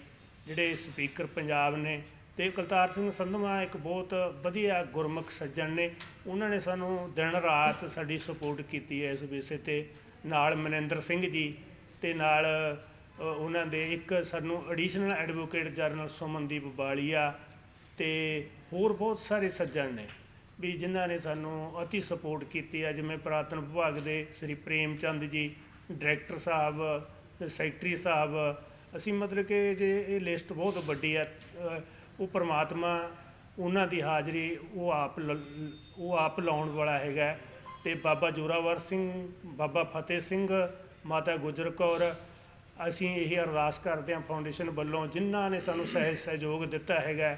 ਜਿਹੜੇ ਸਪੀਕਰ ਪੰਜਾਬ ਨੇ। ਅਤੇ ਕਲਤਾਰ ਸਿੰਘ ਸੰਧਵਾਂ ਇੱਕ ਬਹੁਤ ਵਧੀਆ ਗੁਰਮੁਖ ਸੱਜਣ ਨੇ। ਉਹਨਾਂ ਨੇ ਸਾਨੂੰ ਦਿਨ ਰਾਤ ਸਾਡੀ ਸਪੋਰਟ ਕੀਤੀ ਹੈ ਇਸ ਵਿਸ਼ੇ ਤੇ। ਨਾਲ ਮਨਿੰਦਰ ਸਿੰਘ ਜੀ ਅਤੇ ਨਾਲ ਉਹਨਾਂ ਦੇ ਇੱਕ ਸਾਨੂੰ additional advocate general Sumandeep Balia ਤੇ ਹੋਰ ਬਹੁਤ ਸਾਰੇ ਸੱਜਣ ਨੇ ਵੀ ਜਿਨ੍ਹਾਂ ਨੇ ਸਾਨੂੰ ਅਤੀ ਸਪੋਰਟ ਕੀਤੀ ਹੈ। ਜਿਵੇਂ ਪੁਰਾਤਨ ਵਿਭਾਗ ਦੇ ਸ੍ਰੀ ਪ੍ਰੇਮ ਚੰਦ ਜੀ ਡਾਇਰੈਕਟਰ ਸਾਹਿਬ ਸੈਕਟਰੀ ਸਾਹਿਬ। ਅਸੀਂ ਮਤਲਬ ਕਿ ਜੇ ਇਹ ਲਿਸਟ ਬਹੁਤ ਵੱਡੀ ਹੈ ਉਹ ਪਰਮਾਤਮਾ ਉਹਨਾਂ ਦੀ ਹਾਜ਼ਰੀ ਉਹ ਆਪ ਲ- ਉਹ ਆਪ ਲਾਉਣ ਵਾਲਾ ਹੈਗਾ ਤੇ ਬਾਬਾ ਜੋਰਾਵਰ ਸਿੰਘ, ਬਾਬਾ ਫਤਿਹ ਸਿੰਘ, ਮਾਤਾ ਗੁਜਰ ਕੌਰ, ਅਸੀਂ ਇਹ ਅਰਦਾਸ ਕਰਦੇ ਹਾਂ ਫਾਊਂਡੇਸ਼ਨ ਵੱਲੋਂ, ਜਿਨ੍ਹਾਂ ਨੇ ਸਾਨੂੰ ਸਹਿ ਸਹਿਯੋਗ ਦਿੱਤਾ ਹੈਗਾ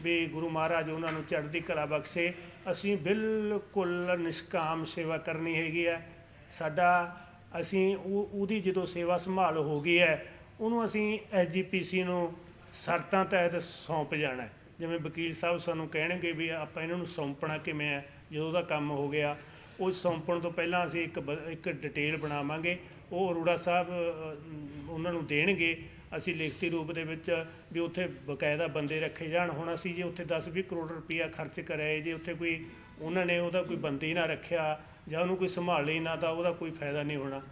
ਵੀ ਗੁਰੂ ਮਹਾਰਾਜ ਉਹਨਾਂ ਨੂੰ ਚੜ੍ਹਦੀ ਕਲਾ ਬਖਸ਼ੇ। ਅਸੀਂ ਬਿਲਕੁਲ ਨਿਸ਼ਕਾਮ ਸੇਵਾ ਕਰਨੀ ਹੈਗੀ ਹੈ। ਸਾਡਾ, ਅਸੀਂ ਉਹ ਉਹਦੀ ਜਦੋਂ ਸੇਵਾ ਸੰਭਾਲ ਹੋ ਗਈ ਹੈ, ਉਹਨੂੰ ਅਸੀਂ ਐਸਜੀਪੀਸੀ ਨੂੰ ਸ਼ਰਤਾਂ ਤਹਿਤ ਸੌਂਪ ਜਾਣਾ ਹੈ। ਜਿਵੇਂ ਵਕੀਲ ਸਾਹਿਬ ਸਾਨੂੰ ਕਹਿਣਗੇ ਵੀ ਆਪਾਂ ਇਹਨਾਂ ਨੂੰ ਸੌਂਪਣਾ ਕਿਵੇਂ ਹੈ ਜਦੋਂ ਉਹਦਾ ਕੰਮ ਹੋ ਗਿਆ ਉਹ ਸੌਂਪਣ ਤੋਂ ਪਹਿਲਾਂ ਅਸੀਂ ਇੱਕ ਬ- ਇੱਕ ਡਿਟੇਲ ਬਣਾਵਾਂਗੇ ਉਹ ਅਰੋੜਾ ਸਾਹਿਬ ਅ, ਉਹਨਾਂ ਨੂੰ ਦੇਣਗੇ। ਅਸੀਂ ਲਿਖਤੀ ਰੂਪ ਦੇ ਵਿੱਚ ਵੀ ਉੱਥੇ ਬਕਾਇਦਾ ਬੰਦੇ ਰੱਖੇ ਜਾਣ। ਹੁਣ ਅਸੀਂ ਜੇ ਉੱਥੇ 10-20 ਕਰੋੜ ਰੁਪਈਆ ਖਰਚ ਕਰਿਆ ਜੇ ਉੱਥੇ ਕੋਈ ਉਹਨਾਂ ਨੇ ਉਹਦਾ ਕੋਈ ਬੰਦੇ ਹੀ ਨਾ ਰੱਖਿਆ ਜਾਂ ਉਹਨੂੰ ਕੋਈ ਸੰਭਾਲੇ ਨਾ ਤਾਂ ਉਹਦਾ ਕੋਈ ਫਾਇਦਾ ਨਹੀਂ ਹੋਣਾ।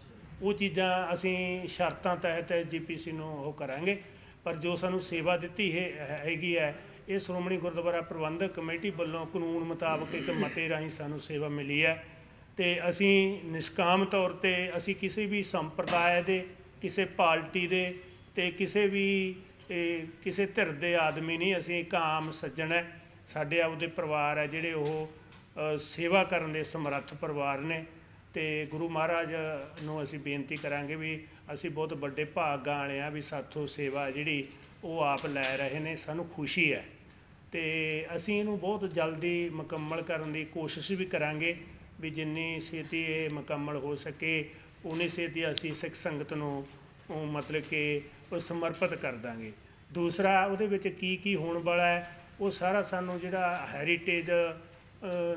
ਉਹ ਚੀਜ਼ਾਂ ਅਸੀਂ ਸ਼ਰਤਾਂ ਤਹਿਤ ਜੀਪੀਸੀ ਨੂੰ ਉਹ ਕਰਾਂਗੇ। ਪਰ ਜੋ ਸਾਨੂੰ ਸੇਵਾ ਦਿੱਤੀ ਹੈ ਹੈਗੀ ਹੈ, ਇਹ ਸ਼੍ਰੋਮਣੀ ਗੁਰਦੁਆਰਾ ਪ੍ਰਬੰਧਕ ਕਮੇਟੀ ਵੱਲੋਂ ਕਾਨੂੰਨ ਮੁਤਾਬਕ ਇੱਕ ਮਤੇ ਰਾਹੀਂ ਸਾਨੂੰ ਸੇਵਾ ਮਿਲੀ ਹੈ ਤੇ ਅਸੀਂ ਨਿਸ਼ਕਾਮ ਤੌਰ ਤੇ ਅਸੀਂ ਕਿਸੇ ਵੀ ਸੰਪਰਦਾਇ ਦੇ, ਕਿਸੇ ਪਾਰਟੀ ਦੇ ਤੇ ਕਿਸੇ ਵੀ ਕਿਸੇ ਧਿਰ ਦੇ ਆਦਮੀ ਨਹੀਂ, ਅਸੀਂ ਇੱਕ ਆਮ ਸੱਜਣ ਹੈ, ਸਾਡੇ ਆਪਦੇ ਪਰਿਵਾਰ ਹੈ ਜਿਹੜੇ ਉਹ ਸੇਵਾ ਕਰਨ ਦੇ ਸਮਰੱਥ ਪਰਿਵਾਰ ਨੇ ਤੇ ਗੁਰੂ ਮਹਾਰਾਜ ਨੂੰ ਅਸੀਂ ਬੇਨਤੀ ਕਰਾਂਗੇ ਵੀ ਅਸੀਂ ਬਹੁਤ ਵੱਡੇ ਭਾਗਾਂ ਵਾਲੇ ਆ ਵੀ ਸਾਥੋਂ ਸੇਵਾ ਜਿਹੜੀ ਉਹ ਆਪ ਲੈ ਰਹੇ ਨੇ, ਸਾਨੂੰ ਖੁਸ਼ੀ ਹੈ। ਤੇ ਅਸੀਂ ਇਹਨੂੰ ਬਹੁਤ ਜਲਦੀ ਮੁਕੰਮਲ ਕਰਨ ਦੀ ਕੋਸ਼ਿਸ਼ ਵੀ ਕਰਾਂਗੇ ਵੀ ਜਿੰਨੀ ਛੇਤੀ ਇਹ ਮੁਕੰਮਲ ਹੋ ਸਕੇ ਉਨੀ ਛੇਤੀ ਅਸੀਂ ਸਿੱਖ ਸੰਗਤ ਨੂੰ ਉਹ ਮਤਲਬ ਕਿ ਉਹ ਸਮਰਪਿਤ ਕਰ ਦਾਂਗੇ। ਦੂਸਰਾ, ਉਹਦੇ ਵਿੱਚ ਕੀ ਕੀ ਹੋਣ ਵਾਲਾ ਹੈ, ਉਹ ਸਾਰਾ ਸਾਨੂੰ ਜਿਹੜਾ ਹੈਰੀਟੇਜ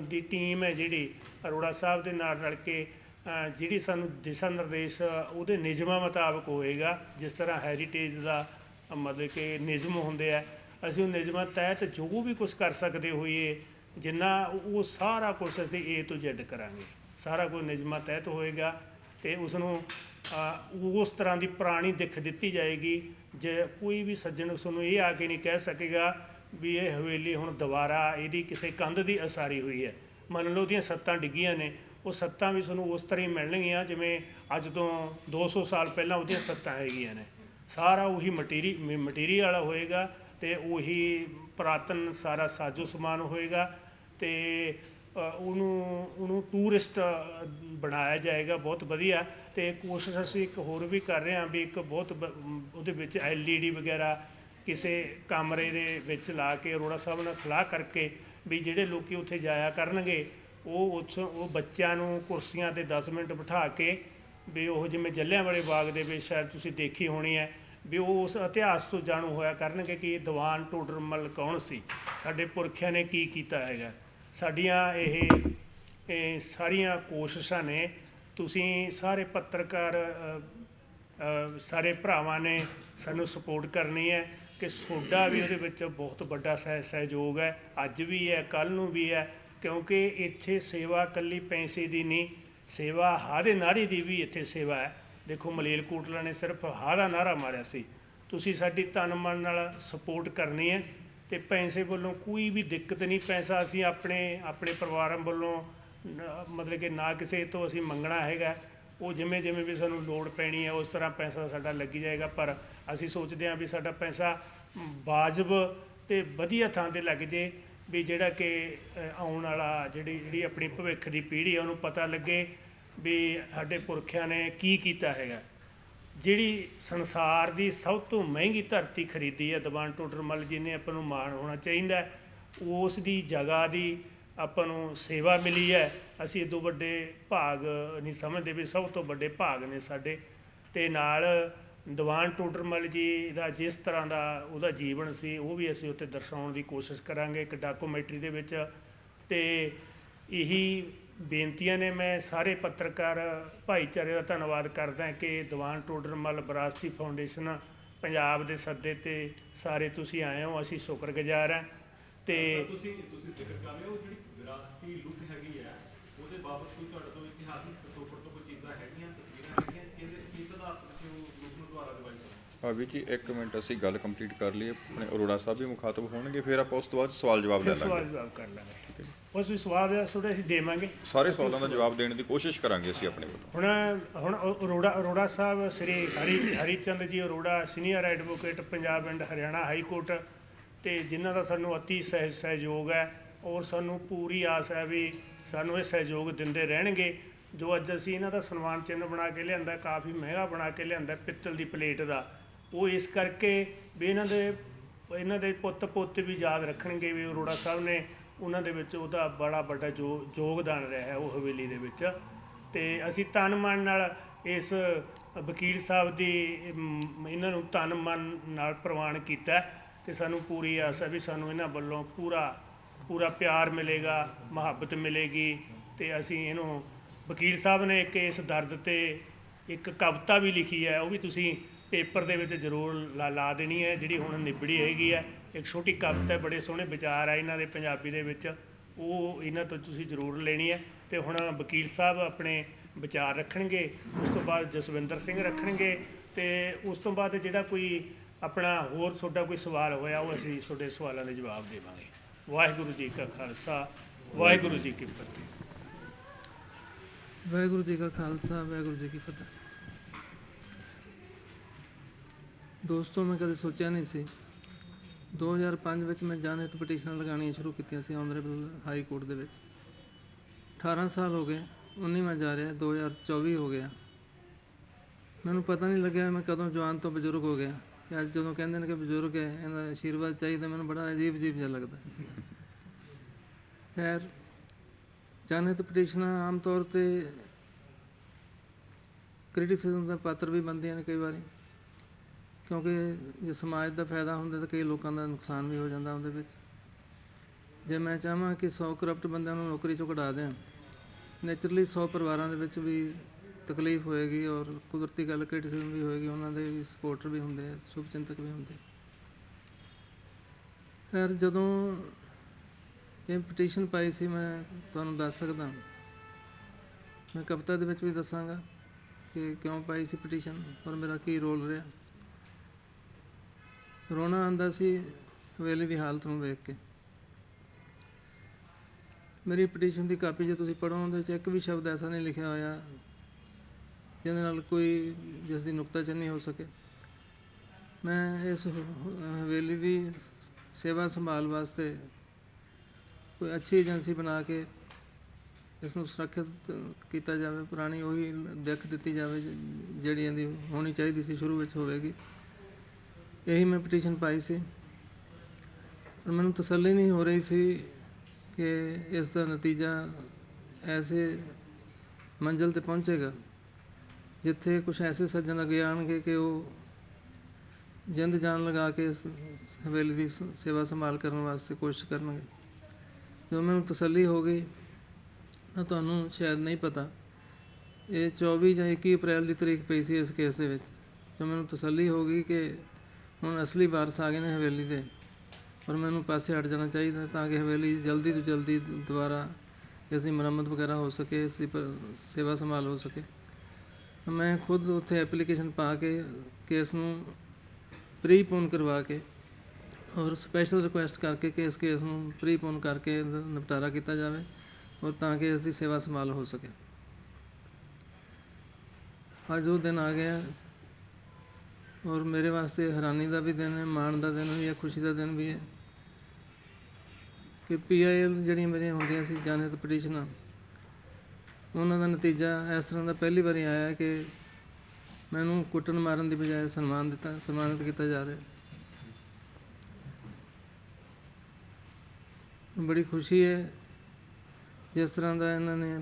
ਦੀ ਟੀਮ ਹੈ ਜਿਹੜੀ ਅਰੋੜਾ ਸਾਹਿਬ ਦੇ ਨਾਲ ਰਲ ਕੇ ਜਿਹੜੀ ਸਾਨੂੰ ਦਿਸ਼ਾ ਨਿਰਦੇਸ਼ ਉਹਦੇ ਨਿਯਮਾਂ ਮੁਤਾਬਕ ਹੋਏਗਾ, ਜਿਸ ਤਰ੍ਹਾਂ ਹੈਰੀਟੇਜ ਦਾ ਮਤਲਬ ਕਿ ਨਿਯਮ ਹੁੰਦੇ ਆ, ਅਸੀਂ ਉਹ ਨਿਯਮਾਂ ਤਹਿਤ ਜੋ ਵੀ ਕੁਝ ਕਰ ਸਕਦੇ ਹੋਈਏ, ਜਿੰਨਾ ਉਹ ਸਾਰਾ ਕੁਝ ਅਸੀਂ ਏ ਤੋਂ ਜ਼ੈਡ ਕਰਾਂਗੇ। ਸਾਰਾ ਕੁਝ ਨਿਯਮਾਂ ਤਹਿਤ ਹੋਏਗਾ ਤੇ ਉਸ ਨੂੰ ਉਸ ਤਰ੍ਹਾਂ ਦੀ ਪੁਰਾਣੀ ਦਿੱਖ ਦਿੱਤੀ ਜਾਏਗੀ, ਜੇ ਕੋਈ ਵੀ ਸੱਜਣ ਤੁਹਾਨੂੰ ਇਹ ਆ ਕੇ ਨਹੀਂ ਕਹਿ ਸਕੇਗਾ ਵੀ ਇਹ ਹਵੇਲੀ ਹੁਣ ਦੁਬਾਰਾ, ਇਹਦੀ ਕਿਸੇ ਕੰਧ ਦੀ ਅਸਾਰੀ ਹੋਈ ਹੈ। ਮੰਨ ਲਓ ਉਹਦੀਆਂ ਸੱਤਾਂ ਡਿੱਗੀਆਂ ਨੇ ਉਹ ਸੱਤਾਂ ਵੀ ਤੁਹਾਨੂੰ ਉਸ ਤਰ੍ਹਾਂ ਹੀ ਮਿਲਣਗੀਆਂ ਜਿਵੇਂ ਅੱਜ ਤੋਂ 200 ਸਾਲ ਪਹਿਲਾਂ ਉਹਦੀਆਂ ਸੱਤਾਂ ਹੈਗੀਆਂ ਨੇ। ਸਾਰਾ ਉਹੀ ਮਟੀਰੀ ਮਟੀਰੀਅਲ ਵਾਲਾ ਹੋਏਗਾ ਤੇ ਉਹੀ ਪੁਰਾਤਨ ਸਾਰਾ ਸਾਜੋ ਸਮਾਨ ਹੋਏਗਾ ਤੇ ਉਹਨੂੰ ਉਹਨੂੰ ਟੂਰਿਸਟ ਬਣਾਇਆ ਜਾਏਗਾ ਬਹੁਤ ਵਧੀਆ ਤੇ ਕੋਸ਼ਿਸ਼ ਅਸੀਂ ਇੱਕ ਹੋਰ ਵੀ ਕਰ ਰਹੇ ਹਾਂ ਵੀ ਇੱਕ ਬਹੁਤ ਬ- ਉਹਦੇ ਵਿੱਚ ਐਲਈਡੀ ਵਗੈਰਾ ਕਿਸੇ ਕਮਰੇ ਦੇ ਵਿੱਚ ਲਾ ਕੇ ਅਰੋੜਾ ਸਾਹਿਬ ਨਾਲ ਸਲਾਹ ਕਰਕੇ ਵੀ ਜਿਹੜੇ ਲੋਕੀ ਉੱਥੇ ਜਾਇਆ ਕਰਨਗੇ ਉਹ ਉੱਥੋਂ ਉਹ ਬੱਚਿਆਂ ਨੂੰ ਕੁਰਸੀਆਂ ਤੇ 10 ਮਿੰਟ ਬਿਠਾ ਕੇ ਵੀ ਉਹ ਜਿਵੇਂ ਜੱਲਿਆਂ ਵਾਲੇ ਬਾਗ ਦੇ ਵਿੱਚ ਸ਼ਾਇਦ ਤੁਸੀਂ ਦੇਖੀ ਹੋਣੀ ਹੈ ਵੀ ਉਹ ਉਸ ਇਤਿਹਾਸ ਤੋਂ ਜਾਣੂ ਹੋਇਆ ਕਰਨਗੇ ਕਿ ਇਹ ਦੀਵਾਨ ਟੋਡਰਮਲ ਕੌਣ ਸੀ? ਸਾਡੇ ਪੁਰਖਿਆਂ ਨੇ ਕੀ ਕੀਤਾ ਹੈਗਾ? ਸਾਡੀਆਂ ਇਹ ਇਹ ਸਾਰੀਆਂ ਕੋਸ਼ਿਸ਼ਾਂ ਨੇ, ਤੁਸੀਂ ਸਾਰੇ ਪੱਤਰਕਾਰ ਸਾਰੇ ਭਰਾਵਾਂ ਨੇ ਸਾਨੂੰ ਸਪੋਰਟ ਕਰਨੀ ਹੈ ਕਿ ਤੁਹਾਡਾ ਵੀ ਉਹਦੇ ਵਿੱਚ ਬਹੁਤ ਵੱਡਾ ਸਹਿ ਸਹਿਯੋਗ ਹੈ। ਅੱਜ ਵੀ ਹੈ ਕੱਲ ਨੂੰ ਵੀ ਹੈ। ਕਿਉਂਕਿ ਇੱਥੇ ਸੇਵਾ ਕੱਲੀ ਪੈਸੇ ਦੀ ਨਹੀਂ, ਸੇਵਾ ਹਾਹ ਦੇ ਨਾਰੀ ਦੀ ਵੀ ਇੱਥੇ ਸੇਵਾ ਹੈ। ਦੇਖੋ ਮਲੇਰਕੋਟਲਾ ਨੇ ਸਿਰਫ ਹਾਹ ਦਾ ਨਾਰਾ ਮਾਰਿਆ ਸੀ। ਤੁਸੀਂ ਸਾਡੀ ਤਨ ਮਨ ਨਾਲ ਸਪੋਰਟ ਕਰਨੀ ਹੈ ਤੇ ਪੈਸੇ ਵੱਲੋਂ ਕੋਈ ਵੀ ਦਿੱਕਤ ਨਹੀਂ। ਪੈਸਾ ਅਸੀਂ ਆਪਣੇ ਆਪਣੇ ਪਰਿਵਾਰਾਂ ਵੱਲੋਂ ਮਤਲਬ ਕਿ ਨਾ ਕਿਸੇ ਤੋਂ ਅਸੀਂ ਮੰਗਣਾ ਹੈਗਾ। ਉਹ ਜਿਵੇਂ ਜਿਵੇਂ ਵੀ ਸਾਨੂੰ ਲੋੜ ਪੈਣੀ ਹੈ, ਉਸ ਤਰ੍ਹਾਂ ਪੈਸਾ ਸਾਡਾ ਲੱਗੀ ਜਾਏਗਾ। ਪਰ ਅਸੀਂ ਸੋਚਦੇ ਹਾਂ ਵੀ ਸਾਡਾ ਪੈਸਾ ਵਾਜਬ ਤੇ ਵਧੀਆ ਥਾਂ ਤੇ ਲੱਗ ਜੇ। ਵੀ ਜਿਹੜਾ ਕਿ ਆਉਣ ਵਾਲਾ ਜਿਹੜੀ ਜਿਹੜੀ ਆਪਣੀ ਭਵਿੱਖ ਦੀ ਪੀੜ੍ਹੀ ਆ, ਉਹਨੂੰ ਪਤਾ ਲੱਗੇ ਵੀ ਸਾਡੇ ਪੁਰਖਿਆਂ ਨੇ ਕੀ ਕੀਤਾ ਹੈਗਾ। ਜਿਹੜੀ ਸੰਸਾਰ ਦੀ ਸਭ ਤੋਂ ਮਹਿੰਗੀ ਧਰਤੀ ਖਰੀਦੀ ਹੈ ਦੀਵਾਨ ਟੋਡਰਮਲ ਜੀ ਨੇ ਆਪਾਂ ਨੂੰ ਮਾਣ ਹੋਣਾ ਚਾਹੀਦਾ, ਉਸ ਦੀ ਜਗ੍ਹਾ ਦੀ ਆਪਾਂ ਨੂੰ ਸੇਵਾ ਮਿਲੀ ਹੈ। ਅਸੀਂ ਇਦੋਂ ਵੱਡੇ ਭਾਗ ਨਹੀਂ ਸਮਝਦੇ ਵੀ ਸਭ ਤੋਂ ਵੱਡੇ ਭਾਗ ਨੇ ਸਾਡੇ। ਤੇ ਨਾਲ ਦੀਵਾਨ ਟੋਡਰਮਲ ਜੀ ਦਾ ਜਿਸ ਤਰ੍ਹਾਂ ਦਾ ਉਹਦਾ ਜੀਵਨ ਸੀ, ਉਹ ਵੀ ਅਸੀਂ ਉੱਥੇ ਦਰਸਾਉਣ ਦੀ ਕੋਸ਼ਿਸ਼ ਕਰਾਂਗੇ ਇੱਕ ਡਾਕੂਮੈਂਟਰੀ ਦੇ ਵਿੱਚ। ਤੇ ਇਹੀ ਬੇਨਤੀਆਂ ਨੇ ਮੈਂ ਸਾਰੇ ਪੱਤਰਕਾਰ, ਭਾਈਚਾਰੇ ਦਾ ਧੰਨਵਾਦ ਕਰਦਾ ਕਿ ਦੀਵਾਨ ਟੋਡਰਮਲ ਵਿਰਾਸਤੀ ਫਾਊਂਡੇਸ਼ਨ ਪੰਜਾਬ ਦੇ ਸੱਦੇ ਤੇ ਸਾਰੇ ਤੁਸੀਂ ਆਏ ਹੋ, ਅਸੀਂ ਸ਼ੁਕਰਗੁਜ਼ਾਰ ਹਾਂ। ਤੇ ਤੁਸੀਂ ਤੁਸੀਂ ਜ਼ਿਕਰ ਕਰ ਰਹੇ ਹੋ ਜਿਹੜੀ ਵਿਰਾਸਤੀ ਲੁੱਟ ਹੈਗੀ ਹੈ ਉਹਦੇ ਬਾਬਤ ਕੋਈ ਤੁਹਾਡੇ ਤੋਂ ਇਤਿਹਾਸਿਕ ਸਤੋਪਰ ਤੋਂ ਕੋਈ ਚੀਜ਼ਾਂ ਹੈਗੀਆਂ ਤਸਵੀਰਾਂ ਹੈਗੀਆਂ ਕਿਹਦੇ ਕਿਸ ਆਧਾਰ ਤੇ ਤੁਸੀਂ ਉਹ ਲੁੱਟ ਨੂੰ ਦੁਆਰਾ ਦਿਵਾਈ ਕਰਦੇ ਭਾਬੀ ਜੀ ਇੱਕ ਮਿੰਟ ਅਸੀਂ ਗੱਲ ਕੰਪਲੀਟ ਕਰ ਲਈਏ। ਆਪਣੇ ਅਰੋੜਾ ਸਾਹਿਬ ਵੀ ਮੁਖਾਤਬ ਹੋਣਗੇ ਫਿਰ ਆਪਾਂ ਉਸ ਤੋਂ ਬਾਅਦ ਸਵਾਲ ਜਵਾਬ ਲੈ ਸਵਾਲ ਲਾਂਗੇ ਜਵਾਬ ਕਰ ਲਾਂਗੇ। ਉਸ ਵੀ ਸਵਾਲ ਹੈ ਥੋੜੇ ਅਸੀਂ ਦੇਵਾਂਗੇ। ਸਾਰੇ ਸਵਾਲਾਂ ਦਾ ਜਵਾਬ ਦੇਣ ਦੀ ਕੋਸ਼ਿਸ਼ ਕਰਾਂਗੇ ਅਸੀਂ ਆਪਣੇ ਵੱਲੋਂ। ਹੁਣ ਹੁਣ ਅ- ਅਰੋੜਾ ਅਰੋੜਾ ਸਾਹਿਬ Shri Hari Harichand ji Arora senior advocate Punjab and Haryana high court ਤੇ ਜਿਨ੍ਹਾਂ ਦਾ ਸਾਨੂੰ ਅਤੀ ਸਹਿ ਸਹਿਯੋਗ ਹੈ ਔਰ ਸਾਨੂੰ ਪੂਰੀ ਆਸ ਹੈ ਵੀ ਸਾਨੂੰ ਇਹ ਸਹਿਯੋਗ ਦਿੰਦੇ ਰਹਿਣਗੇ। ਜੋ ਅੱਜ ਅਸੀਂ ਇਹਨਾਂ ਦਾ ਸਨਮਾਨ ਚਿੰਨ੍ਹ ਬਣਾ ਕੇ ਲਿਆਂਦਾ ਕਾਫੀ ਮਹਿੰਗਾ ਬਣਾ ਕੇ ਲਿਆਂਦਾ ਪਿੱਤਲ ਦੀ ਪਲੇਟ ਦਾ ਉਹ ਇਸ ਕਰਕੇ ਵੀ ਇਹਨਾਂ ਦੇ ਇਹਨਾਂ ਦੇ ਪੁੱਤ ਪੁੱਤ ਵੀ ਯਾਦ ਰੱਖਣਗੇ ਵੀ ਅਰੋੜਾ ਸਾਹਿਬ ਨੇ ਉਹਨਾਂ ਦੇ ਵਿੱਚ ਉਹਦਾ ਬੜਾ ਵੱਡਾ ਜੋ, ਯੋਗਦਾਨ ਰਿਹਾ ਹੈ ਉਹ ਹਵੇਲੀ ਦੇ ਵਿੱਚ। ਤੇ ਅਸੀਂ ਤਨ ਮਨ ਨਾਲ ਇਸ ਵਕੀਲ ਸਾਹਿਬ ਦੀ ਇਹਨਾਂ ਨੂੰ ਤਨ ਮਨ ਨਾਲ ਪ੍ਰਵਾਨ ਕੀਤਾ ਹੈ ਤੇ ਸਾਨੂੰ ਪੂਰੀ ਆਸ ਹੈ ਵੀ ਸਾਨੂੰ ਇਹਨਾਂ ਵੱਲੋਂ ਪੂਰਾ ਪੂਰਾ ਪਿਆਰ ਮਿਲੇਗਾ, ਮੁਹੱਬਤ ਮਿਲੇਗੀ ਤੇ ਅਸੀਂ ਇਹਨੂੰ, ਵਕੀਲ ਸਾਹਿਬ ਨੇ ਇੱਕ ਇਸ ਦਰਦ ਤੇ ਇੱਕ ਕਵਿਤਾ ਵੀ ਲਿਖੀ ਹੈ, ਉਹ ਵੀ ਤੁਸੀਂ ਪੇਪਰ ਦੇ ਵਿੱਚ ਜ਼ਰੂਰ ਲਾ ਲਾ ਦੇਣੀ ਹੈ, ਜਿਹੜੀ ਹੁਣ ਨਿਬੜੀ ਹੈਗੀ ਹੈ। ਇੱਕ ਛੋਟੀ ਕਵਿਤਾ ਹੈ, ਬੜੇ ਸੋਹਣੇ ਵਿਚਾਰ ਆ ਇਹਨਾਂ ਦੇ ਪੰਜਾਬੀ ਦੇ ਵਿੱਚ। ਉਹ ਇਹਨਾਂ ਤੋਂ ਤੁਸੀਂ ਜ਼ਰੂਰ ਲੈਣੀ ਹੈ ਤੇ ਹੁਣ ਵਕੀਲ ਸਾਹਿਬ ਆਪਣੇ ਵਿਚਾਰ ਰੱਖਣਗੇ, ਉਸ ਤੋਂ ਬਾਅਦ ਜਸਵਿੰਦਰ ਸਿੰਘ ਰੱਖਣਗੇ ਤੇ ਉਸ ਤੋਂ ਬਾਅਦ ਜਿਹੜਾ ਕੋਈ ਆਪਣਾ ਹੋਰ ਤੁਹਾਡਾ ਕੋਈ ਸਵਾਲ ਹੋਇਆ, ਉਹ ਅਸੀਂ ਤੁਹਾਡੇ ਸਵਾਲਾਂ ਦੇ ਜਵਾਬ ਦੇਵਾਂਗੇ। ਵਾਹਿਗੁਰੂ ਜੀ ਕਾ ਖਾਲਸਾ, ਵਾਹਿਗੁਰੂ ਜੀ ਕੀ ਫਤਿਹ। ਵਾਹਿਗੁਰੂ ਜੀ ਕਾ ਖਾਲਸਾ, ਵਾਹਿਗੁਰੂ ਜੀ ਕੀ ਫਤਿਹ। ਦੋਸਤੋ, ਮੈਂ ਕਦੇ ਸੋਚਿਆ ਨਹੀਂ ਸੀ। 2005 ਵਿੱਚ ਮੈਂ ਜਨਹਿਤ ਪਟੀਸ਼ਨ ਲਗਾਉਣੀਆਂ ਸ਼ੁਰੂ ਕੀਤੀਆਂ ਸੀ ਆਨਰੇਬਲ ਹਾਈ ਕੋਰਟ ਦੇ ਵਿੱਚ। 18 ਸਾਲ ਹੋ ਗਏ 19ਵਾਂ ਜਾ ਰਿਹਾ 2024 ਹੋ ਗਿਆ। ਮੈਨੂੰ ਪਤਾ ਨਹੀਂ ਲੱਗਿਆ ਮੈਂ ਕਦੋਂ ਜਵਾਨ ਤੋਂ ਬਜ਼ੁਰਗ ਹੋ ਗਿਆ। ਕਿ ਅੱਜ ਜਦੋਂ ਕਹਿੰਦੇ ਨੇ ਕਿ ਬਜ਼ੁਰਗ ਹੈ ਇਹਨਾਂ ਦਾ ਆਸ਼ੀਰਵਾਦ ਚਾਹੀਦਾ, ਮੈਨੂੰ ਬੜਾ ਅਜੀਬ ਅਜੀਬ ਜਿਹਾ ਲੱਗਦਾ। ਖੈਰ ਜਨਹਿਤ ਪਟੀਸ਼ਨਾਂ ਆਮ ਤੌਰ ਤੇ ਕ੍ਰਿਟਿਸਿਜ਼ਮ ਦਾ ਪਾਤਰ ਵੀ ਬਣਦੀਆਂ ਨੇ ਕਈ ਵਾਰੀ। ਕਿਉਂਕਿ ਜੇ ਸਮਾਜ ਦਾ ਫਾਇਦਾ ਹੁੰਦਾ ਤਾਂ ਕਈ ਲੋਕਾਂ ਦਾ ਨੁਕਸਾਨ ਵੀ ਹੋ ਜਾਂਦਾ ਉਹਦੇ ਵਿੱਚ। ਜੇ ਮੈਂ ਚਾਹਾਂ ਕਿ 100 ਕਰਪਟ ਬੰਦਿਆਂ ਨੂੰ ਨੌਕਰੀ ਚੋਂ ਕਢਾ ਦਿਆਂ ਨੇਚਰਲੀ 100 ਪਰਿਵਾਰਾਂ ਦੇ ਵਿੱਚ ਵੀ ਤਕਲੀਫ ਹੋਏਗੀ ਔਰ ਕੁਦਰਤੀ ਗੱਲ ਕ੍ਰਿਟਿਸਿਜ਼ਮ ਵੀ ਹੋਏਗੀ, ਉਹਨਾਂ ਦੇ ਵੀ ਸਪੋਰਟਰ ਵੀ ਹੁੰਦੇ ਆ, ਸ਼ੁਭ ਚਿੰਤਕ ਵੀ ਹੁੰਦੇ। ਫਿਰ ਜਦੋਂ ਇਹ ਪਟੀਸ਼ਨ ਪਾਈ ਸੀ, ਮੈਂ ਤੁਹਾਨੂੰ ਦੱਸ ਸਕਦਾ। ਮੈਂ ਕਵਿਤਾ ਦੇ ਵਿੱਚ ਵੀ ਦੱਸਾਂਗਾ ਕਿ ਕਿਉਂ ਪਾਈ ਸੀ ਪਟੀਸ਼ਨ ਔਰ ਮੇਰਾ ਕੀ ਰੋਲ ਰਿਹਾ। ਰੋਣਾ ਆਂਦਾ ਸੀ ਹਵੇਲੀ ਦੀ ਹਾਲਤ ਨੂੰ ਵੇਖ ਕੇ। ਮੇਰੀ ਪਟੀਸ਼ਨ ਦੀ ਕਾਪੀ ਜੇ ਤੁਸੀਂ ਪੜ੍ਹੋ, ਉਹਦੇ 'ਚ ਇੱਕ ਵੀ ਸ਼ਬਦ ਐਸਾ ਨਹੀਂ ਲਿਖਿਆ ਹੋਇਆ ਜਿਹਦੇ ਨਾਲ ਕੋਈ ਜਿਸ ਦੀ ਨੁਕਤਾਚੀਨੀ ਹੋ ਸਕੇ। ਮੈਂ ਇਸ ਹਵੇਲੀ ਦੀ ਸੇਵਾ ਸੰਭਾਲ ਵਾਸਤੇ ਕੋਈ ਅੱਛੀ ਏਜੰਸੀ ਬਣਾ ਕੇ ਇਸ ਨੂੰ ਸੁਰੱਖਿਅਤ ਕੀਤਾ ਜਾਵੇ, ਪੁਰਾਣੀ ਉਹੀ ਦਿੱਖ ਦਿੱਤੀ ਜਾਵੇ ਜਿਹੜੀ ਇਹਦੀ ਹੋਣੀ ਚਾਹੀਦੀ ਸੀ, ਸ਼ੁਰੂ ਵਿੱਚ ਹੋਵੇਗੀ। ਇਹੀ ਮੈਂ ਪਟੀਸ਼ਨ ਪਾਈ ਸੀ। ਪਰ ਮੈਨੂੰ ਤਸੱਲੀ ਨਹੀਂ ਹੋ ਰਹੀ ਸੀ ਕਿ ਇਸ ਦਾ ਨਤੀਜਾ ਐਸੇ ਮੰਜ਼ਿਲ ਤੇ ਪਹੁੰਚੇਗਾ, ਜਿੱਥੇ ਕੁਝ ਐਸੇ ਸੱਜਣ ਅੱਗੇ ਆਣਗੇ ਕਿ ਉਹ ਜਿੰਦ ਜਾਨ ਲਗਾ ਕੇ ਇਸ ਹਵੇਲੀ ਦੀ ਸ- ਸੇਵਾ ਸੰਭਾਲ ਕਰਨ ਵਾਸਤੇ ਕੋਸ਼ਿਸ਼ ਕਰਨਗੇ। ਜੋ ਮੈਨੂੰ ਤਸੱਲੀ ਹੋ ਗਈ, ਤਾਂ ਤੁਹਾਨੂੰ ਸ਼ਾਇਦ ਨਹੀਂ ਪਤਾ। ਇਹ 24 ਜਾਂ 21 ਅਪ੍ਰੈਲ ਦੀ ਤਰੀਕ ਪਈ ਸੀ ਇਸ ਕੇਸ ਦੇ ਵਿੱਚ। ਜੋ ਮੈਨੂੰ ਤਸੱਲੀ ਹੋ ਗਈ ਕਿ ਹੁਣ ਅਸਲੀ ਵਾਰਸ ਆ ਗਏ ਨੇ ਹਵੇਲੀ ਦੇ। ਔਰ ਮੈਨੂੰ ਪਾਸੇ ਹਟ ਜਾਣਾ ਚਾਹੀਦਾ ਤਾਂ ਕਿ ਹਵੇਲੀ ਜਲਦੀ ਤੋਂ ਜਲਦੀ ਦੁਬਾਰਾ ਇਸ ਦੀ ਮੁਰੰਮਤ ਵਗੈਰਾ ਹੋ ਸਕੇ, ਇਸ ਦੀ ਪ- ਸੇਵਾ ਸੰਭਾਲ ਹੋ ਸਕੇ। ਮੈਂ ਖੁਦ ਉੱਥੇ ਐਪਲੀਕੇਸ਼ਨ ਪਾ ਕੇ ਕੇਸ ਨੂੰ ਪ੍ਰੀਪੋਨ ਕਰਵਾ ਕੇ ਔਰ ਸਪੈਸ਼ਲ ਰਿਕੁਐਸਟ ਕਰਕੇ ਕਿ ਇਸ ਕੇਸ ਨੂੰ ਪ੍ਰੀਪੋਨ ਕਰਕੇ ਨਿਪਟਾਰਾ ਕੀਤਾ ਜਾਵੇ ਔਰ ਤਾਂ ਕਿ ਇਸ ਦੀ ਸੇਵਾ ਸੰਭਾਲ ਹੋ ਸਕੇ। ਅੱਜ ਉਹ ਦਿਨ ਆ ਗਿਆ ਔਰ ਮੇਰੇ ਵਾਸਤੇ ਹੈਰਾਨੀ ਦਾ ਵੀ ਦਿਨ ਹੈ, ਮਾਣ ਦਾ ਦਿਨ ਵੀ ਹੈ, ਖੁਸ਼ੀ ਦਾ ਦਿਨ ਵੀ ਹੈ ਕਿ ਪੀਆਈਐਲ ਜਿਹੜੀਆਂ ਮੇਰੀਆਂ ਹੁੰਦੀਆਂ ਸੀ, ਜਨਹਿਤ ਪਟੀਸ਼ਨਾਂ, ਉਹਨਾਂ ਦਾ ਨਤੀਜਾ ਇਸ ਤਰ੍ਹਾਂ ਦਾ ਪਹਿਲੀ ਵਾਰੀ ਆਇਆ ਕਿ ਮੈਨੂੰ ਕੁੱਟਣ ਮਾਰਨ ਦੀ ਬਜਾਏ ਸਨਮਾਨ ਦਿੱਤਾ, ਸਨਮਾਨਿਤ ਕੀਤਾ ਜਾ ਰਿਹਾ। ਬੜੀ ਖੁਸ਼ੀ ਹੈ ਜਿਸ ਤਰ੍ਹਾਂ ਦਾ ਇਹਨਾਂ ਨੇ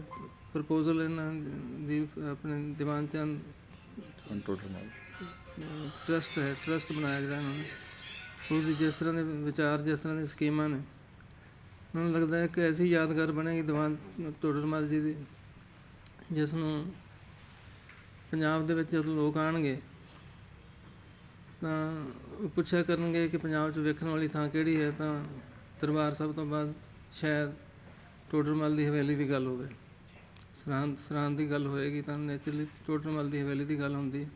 ਪ੍ਰਪੋਜ਼ਲ ਇਹਨਾਂ ਦੀ, ਆਪਣੇ ਦੀਵਾਨ ਚੰਦ ਟੋਟਲ ਮਾਲ ਟਰਸਟ ਹੈ, ਟਰਸਟ ਬਣਾਇਆ ਗਿਆ ਇਹਨਾਂ ਨੇ। ਉਸ ਦੀ ਜਿਸ ਤਰ੍ਹਾਂ ਦੇ ਵਿਚਾਰ, ਜਿਸ ਤਰ੍ਹਾਂ ਦੀ ਸਕੀਮਾਂ ਨੇ ਮੈਨੂੰ ਲੱਗਦਾ ਹੈ ਕਿ ਐਸੀ ਯਾਦਗਾਰ ਬਣੇਗੀ ਦੀਵਾਨ ਟੋਡਰਮਲ ਜੀ ਦੀ, ਜਿਸ ਨੂੰ ਪੰਜਾਬ ਦੇ ਵਿੱਚ ਜਦੋਂ ਲੋਕ ਆਣਗੇ ਤਾਂ ਪੁੱਛਿਆ ਕਰਨਗੇ ਕਿ ਪੰਜਾਬ 'ਚ ਵੇਖਣ ਵਾਲੀ ਥਾਂ ਕਿਹੜੀ ਹੈ, ਤਾਂ ਦਰਬਾਰ ਸਾਹਿਬ ਤੋਂ ਬਾਅਦ ਸ਼ਾਇਦ ਟੋਡਰਮਲ ਦੀ ਹਵੇਲੀ ਦੀ ਗੱਲ ਹੋਵੇ। ਸਰਹੰਦ ਸਰਹੰਦ ਦੀ ਗੱਲ ਹੋਏਗੀ ਤਾਂ ਨੇਚਰਲੀ ਟੋਡਰਮਲ ਦੀ ਹਵੇਲੀ ਦੀ ਗੱਲ ਹੁੰਦੀ ਹੈ।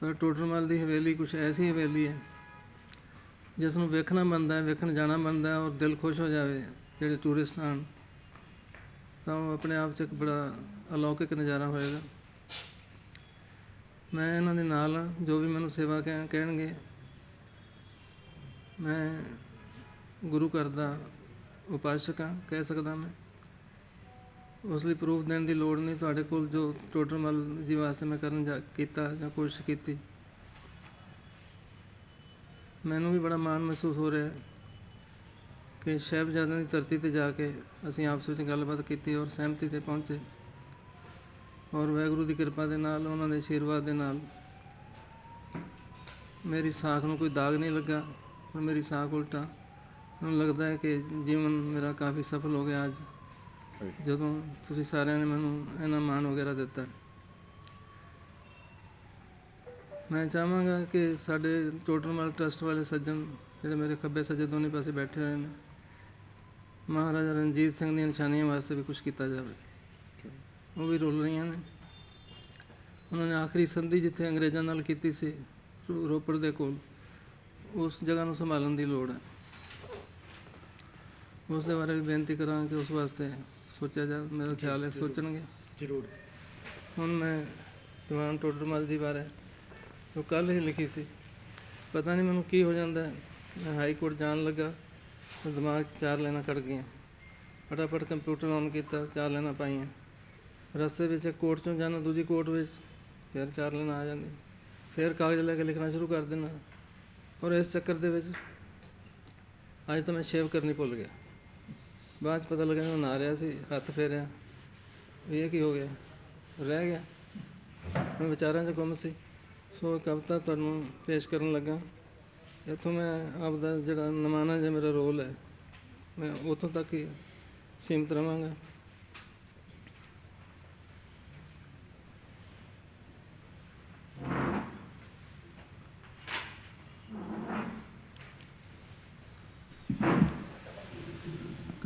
ਪਰ ਟੋਡਰਮਲ ਦੀ ਹਵੇਲੀ ਕੁਛ ਐਸੀ ਹਵੇਲੀ ਹੈ ਜਿਸ ਨੂੰ ਵੇਖਣਾ ਮੰਨਦਾ ਹੈ, ਵੇਖਣ ਜਾਣਾ ਮੰਨਦਾ ਹੈ, ਔਰ ਦਿਲ ਖੁਸ਼ ਹੋ ਜਾਵੇ ਜਿਹੜੇ ਟੂਰਿਸਟ ਆਣ ਤਾਂ ਉਹ ਆਪਣੇ ਆਪ 'ਚ ਇੱਕ ਬੜਾ ਅਲੌਕਿਕ ਨਜ਼ਾਰਾ ਹੋਏਗਾ। ਮੈਂ ਇਹਨਾਂ ਦੇ ਨਾਲ ਜੋ ਵੀ ਮੈਨੂੰ ਸੇਵਾ ਕਹਿ- ਕਹਿਣਗੇ, ਮੈਂ ਗੁਰੂ ਘਰ ਦਾ ਉਪਾਸਕ ਹਾਂ, ਕਹਿ ਸਕਦਾ ਮੈਂ। ਉਸ ਲਈ ਪ੍ਰੂਫ ਦੇਣ ਦੀ ਲੋੜ ਨਹੀਂ, ਤੁਹਾਡੇ ਕੋਲ ਜੋ ਟੋਟਲ ਮਲ ਜੀ ਵਾਸਤੇ ਮੈਂ ਕਰਨ ਜਾ, ਕੀਤਾ ਜਾਂ ਕੋਸ਼ਿਸ਼ ਕੀਤੀ। ਮੈਨੂੰ ਵੀ ਬੜਾ ਮਾਣ ਮਹਿਸੂਸ ਹੋ ਰਿਹਾ ਹੈ ਕਿ ਸਾਹਿਬਜ਼ਾਦਿਆਂ ਦੀ ਧਰਤੀ ਤੇ ਜਾ ਕੇ ਅਸੀਂ ਆਪਸ ਵਿੱਚ ਗੱਲਬਾਤ ਕੀਤੀ ਔਰ ਸਹਿਮਤੀ ਤੇ ਪਹੁੰਚੇ। ਔਰ ਵਾਹਿਗੁਰੂ ਦੀ ਕਿਰਪਾ ਦੇ ਨਾਲ, ਉਹਨਾਂ ਦੇ ਆਸ਼ੀਰਵਾਦ ਦੇ ਨਾਲ ਮੇਰੀ ਸਾਖ ਨੂੰ ਕੋਈ ਦਾਗ ਨਹੀਂ ਲੱਗਾ ਔਰ ਮੇਰੀ ਸਾਖ ਉਲਟਾ। ਮੈਨੂੰ ਲੱਗਦਾ ਹੈ ਕਿ ਜੀਵਨ ਮੇਰਾ ਕਾਫੀ ਸਫਲ ਹੋ ਗਿਆ ਅੱਜ। ਜਦੋਂ ਤੁਸੀਂ ਸਾਰਿਆਂ ਨੇ ਮੈਨੂੰ ਇਹਨਾਂ ਮਾਣ ਵਗੈਰਾ ਦਿੱਤਾ, ਮੈਂ ਚਾਹਾਂਗਾ ਕਿ ਸਾਡੇ ਟੋਟਲ ਮਾਲ ਟਰਸਟ ਵਾਲੇ ਸੱਜਣ, ਜਿਹੜੇ ਮੇਰੇ ਖੱਬੇ ਸੱਜੇ ਦੋਨੇ ਪਾਸੇ ਬੈਠੇ ਹੋਏ ਨੇ, ਮਹਾਰਾਜਾ ਰਣਜੀਤ ਸਿੰਘ ਦੀਆਂ ਨਿਸ਼ਾਨੀਆਂ ਵਾਸਤੇ ਵੀ ਕੁਝ ਕੀਤਾ ਜਾਵੇ। ਉਹ ਵੀ ਰੁਲ ਰਹੀਆਂ ਨੇ। ਉਹਨਾਂ ਨੇ ਆਖਰੀ ਸੰਧੀ ਜਿੱਥੇ ਅੰਗਰੇਜ਼ਾਂ ਨਾਲ ਕੀਤੀ ਸੀ, ਰੋ- ਰੋਪੜ ਦੇ ਕੋਲ, ਉਸ ਜਗ੍ਹਾ ਨੂੰ ਸੰਭਾਲਣ ਦੀ ਲੋੜ ਹੈ। ਉਸ ਦੇ ਬਾਰੇ ਵੀ ਬੇਨਤੀ ਕਰਾਂ ਕਿ ਉਸ ਵਾਸਤੇ ਸੋਚਿਆ ਜਾ ਮੇਰਾ ਖਿਆਲ ਹੈ ਸੋਚਣਗੇ। ਜ਼ਰੂਰ। ਹੁਣ ਮੈਂ ਦੀਵਾਨ ਟੋਡਰਮਲ ਜੀ ਬਾਰੇ ਜੋ ਕੱਲ ਹੀ ਲਿਖੀ ਸੀ। ਪਤਾ ਨਹੀਂ ਮੈਨੂੰ ਕੀ ਹੋ ਜਾਂਦਾ ਹੈ। ਮੈਂ ਹਾਈ ਕੋਰਟ ਜਾਣ ਲੱਗਾ। ਤਾਂ ਦਿਮਾਗ 'ਚ ਚਾਰ ਲਾਈਨਾਂ ਕੱਢ ਗਈਆਂ। ਫਟਾਫਟ ਕੰਪਿਊਟਰ ਔਨ ਕੀਤਾ ਚਾਰ ਲਾਈਨਾਂ ਪਾਈਆਂ। ਰਸਤੇ ਵਿੱਚ ਕੋਰਟ ਚੋਂ ਜਾਣਾ ਦੂਜੀ ਕੋਰਟ ਵਿੱਚ। ਫਿਰ ਚਾਰ ਲਾਈਨਾਂ ਆ ਜਾਂਦੀਆਂ। ਫਿਰ ਕਾਗਜ਼ ਲੈ ਕੇ ਲਿਖਣਾ ਸ਼ੁਰੂ ਕਰ ਦੇਣਾ। ਔਰ ਇਸ ਚੱਕਰ ਦੇ ਵਿੱਚ ਅੱਜ ਤਾਂ ਮੈਂ ਸ਼ੇਵ ਕਰਨੀ ਭੁੱਲ ਗਿਆ। ਬਾਅਦ 'ਚ ਪਤਾ ਲੱਗਾ ਮੈਂ ਨਹਾ ਰਿਹਾ ਸੀ, ਹੱਥ ਫੇਰਿਆ। ਵੀ ਇਹ ਕੀ ਹੋ ਗਿਆ? ਰਹਿ ਗਿਆ। ਮੈਂ ਵਿਚਾਰਾਂ 'ਚ ਗੁੰਮ ਸੀ। ਸੋ ਕਵਿਤਾ ਤੁਹਾਨੂੰ ਪੇਸ਼ ਕਰਨ ਲੱਗਾ। ਇੱਥੋਂ ਮੈਂ ਆਪਦਾ ਜਿਹੜਾ ਨਮਾਨਾ ਜਿਹਾ ਮੇਰਾ ਰੋਲ ਹੈ, ਮੈਂ ਉੱਥੋਂ ਤੱਕ ਹੀ ਸੀਮਤ ਰਵਾਂਗਾ।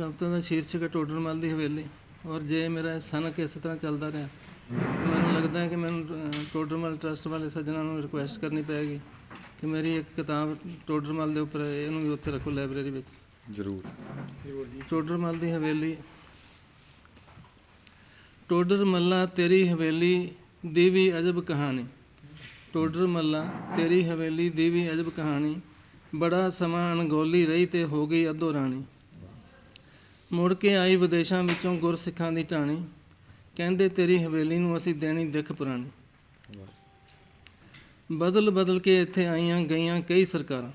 ਕਵਿਤਾ ਦਾ ਸ਼ੀਰਸ਼ਕ ਹੈ ਟੋਡਰਮਲ ਦੀ ਹਵੇਲੀ। ਔਰ ਜੇ ਮੇਰਾ ਸਨਕ ਇਸ ਤਰ੍ਹਾਂ ਚੱਲਦਾ ਰਿਹਾ ਮੈਨੂੰ ਲੱਗਦਾ ਹੈ ਕਿ ਮੈਨੂੰ ਟੋਡਰਮਲ ਟਰਸਟ ਵਾਲੇ ਸੱਜਣਾਂ ਨੂੰ ਰਿਕੁਐਸਟ ਕਰਨੀ ਪੈਗੀ ਕਿ ਮੇਰੀ ਇੱਕ ਕਿਤਾਬ ਟੋਡਰਮਲ ਦੇ ਉੱਪਰ ਇਹਨੂੰ ਵੀ ਉੱਥੇ ਰੱਖੋ ਲਾਇਬ੍ਰੇਰੀ ਵਿੱਚ। ਜ਼ਰੂਰ। ਟੋਡਰ ਮੱਲ ਦੀ ਹਵੇਲੀ ਟੋਡਰ ਮੱਲਾ ਤੇਰੀ ਹਵੇਲੀ ਦੀ ਵੀ ਅਜਬ ਕਹਾਣੀ। ਟੋਡਰ ਮੱਲਾ ਤੇਰੀ ਹਵੇਲੀ ਦੀ ਵੀ ਅਜਬ ਕਹਾਣੀ। ਬੜਾ ਸਮਾਂ ਅਣਗੌਲੀ ਰਹੀ ਤੇ ਹੋ ਗਈ ਅੱਧੋ ਰਾਣੀ। ਮੁੜ ਕੇ ਆਈ ਵਿਦੇਸ਼ਾਂ ਵਿੱਚੋਂ ਗੁਰਸਿੱਖਾਂ ਦੀ ਟਾਣੀ ਕਹਿੰਦੇ, ਤੇਰੀ ਹਵੇਲੀ ਨੂੰ ਅਸੀਂ ਦੇਣੀ ਦਿੱਖ ਪੁਰਾਣੀ। ਬਦਲ ਬਦਲ ਕੇ ਇੱਥੇ ਆਈਆਂ ਗਈਆਂ ਕਈ ਸਰਕਾਰਾਂ।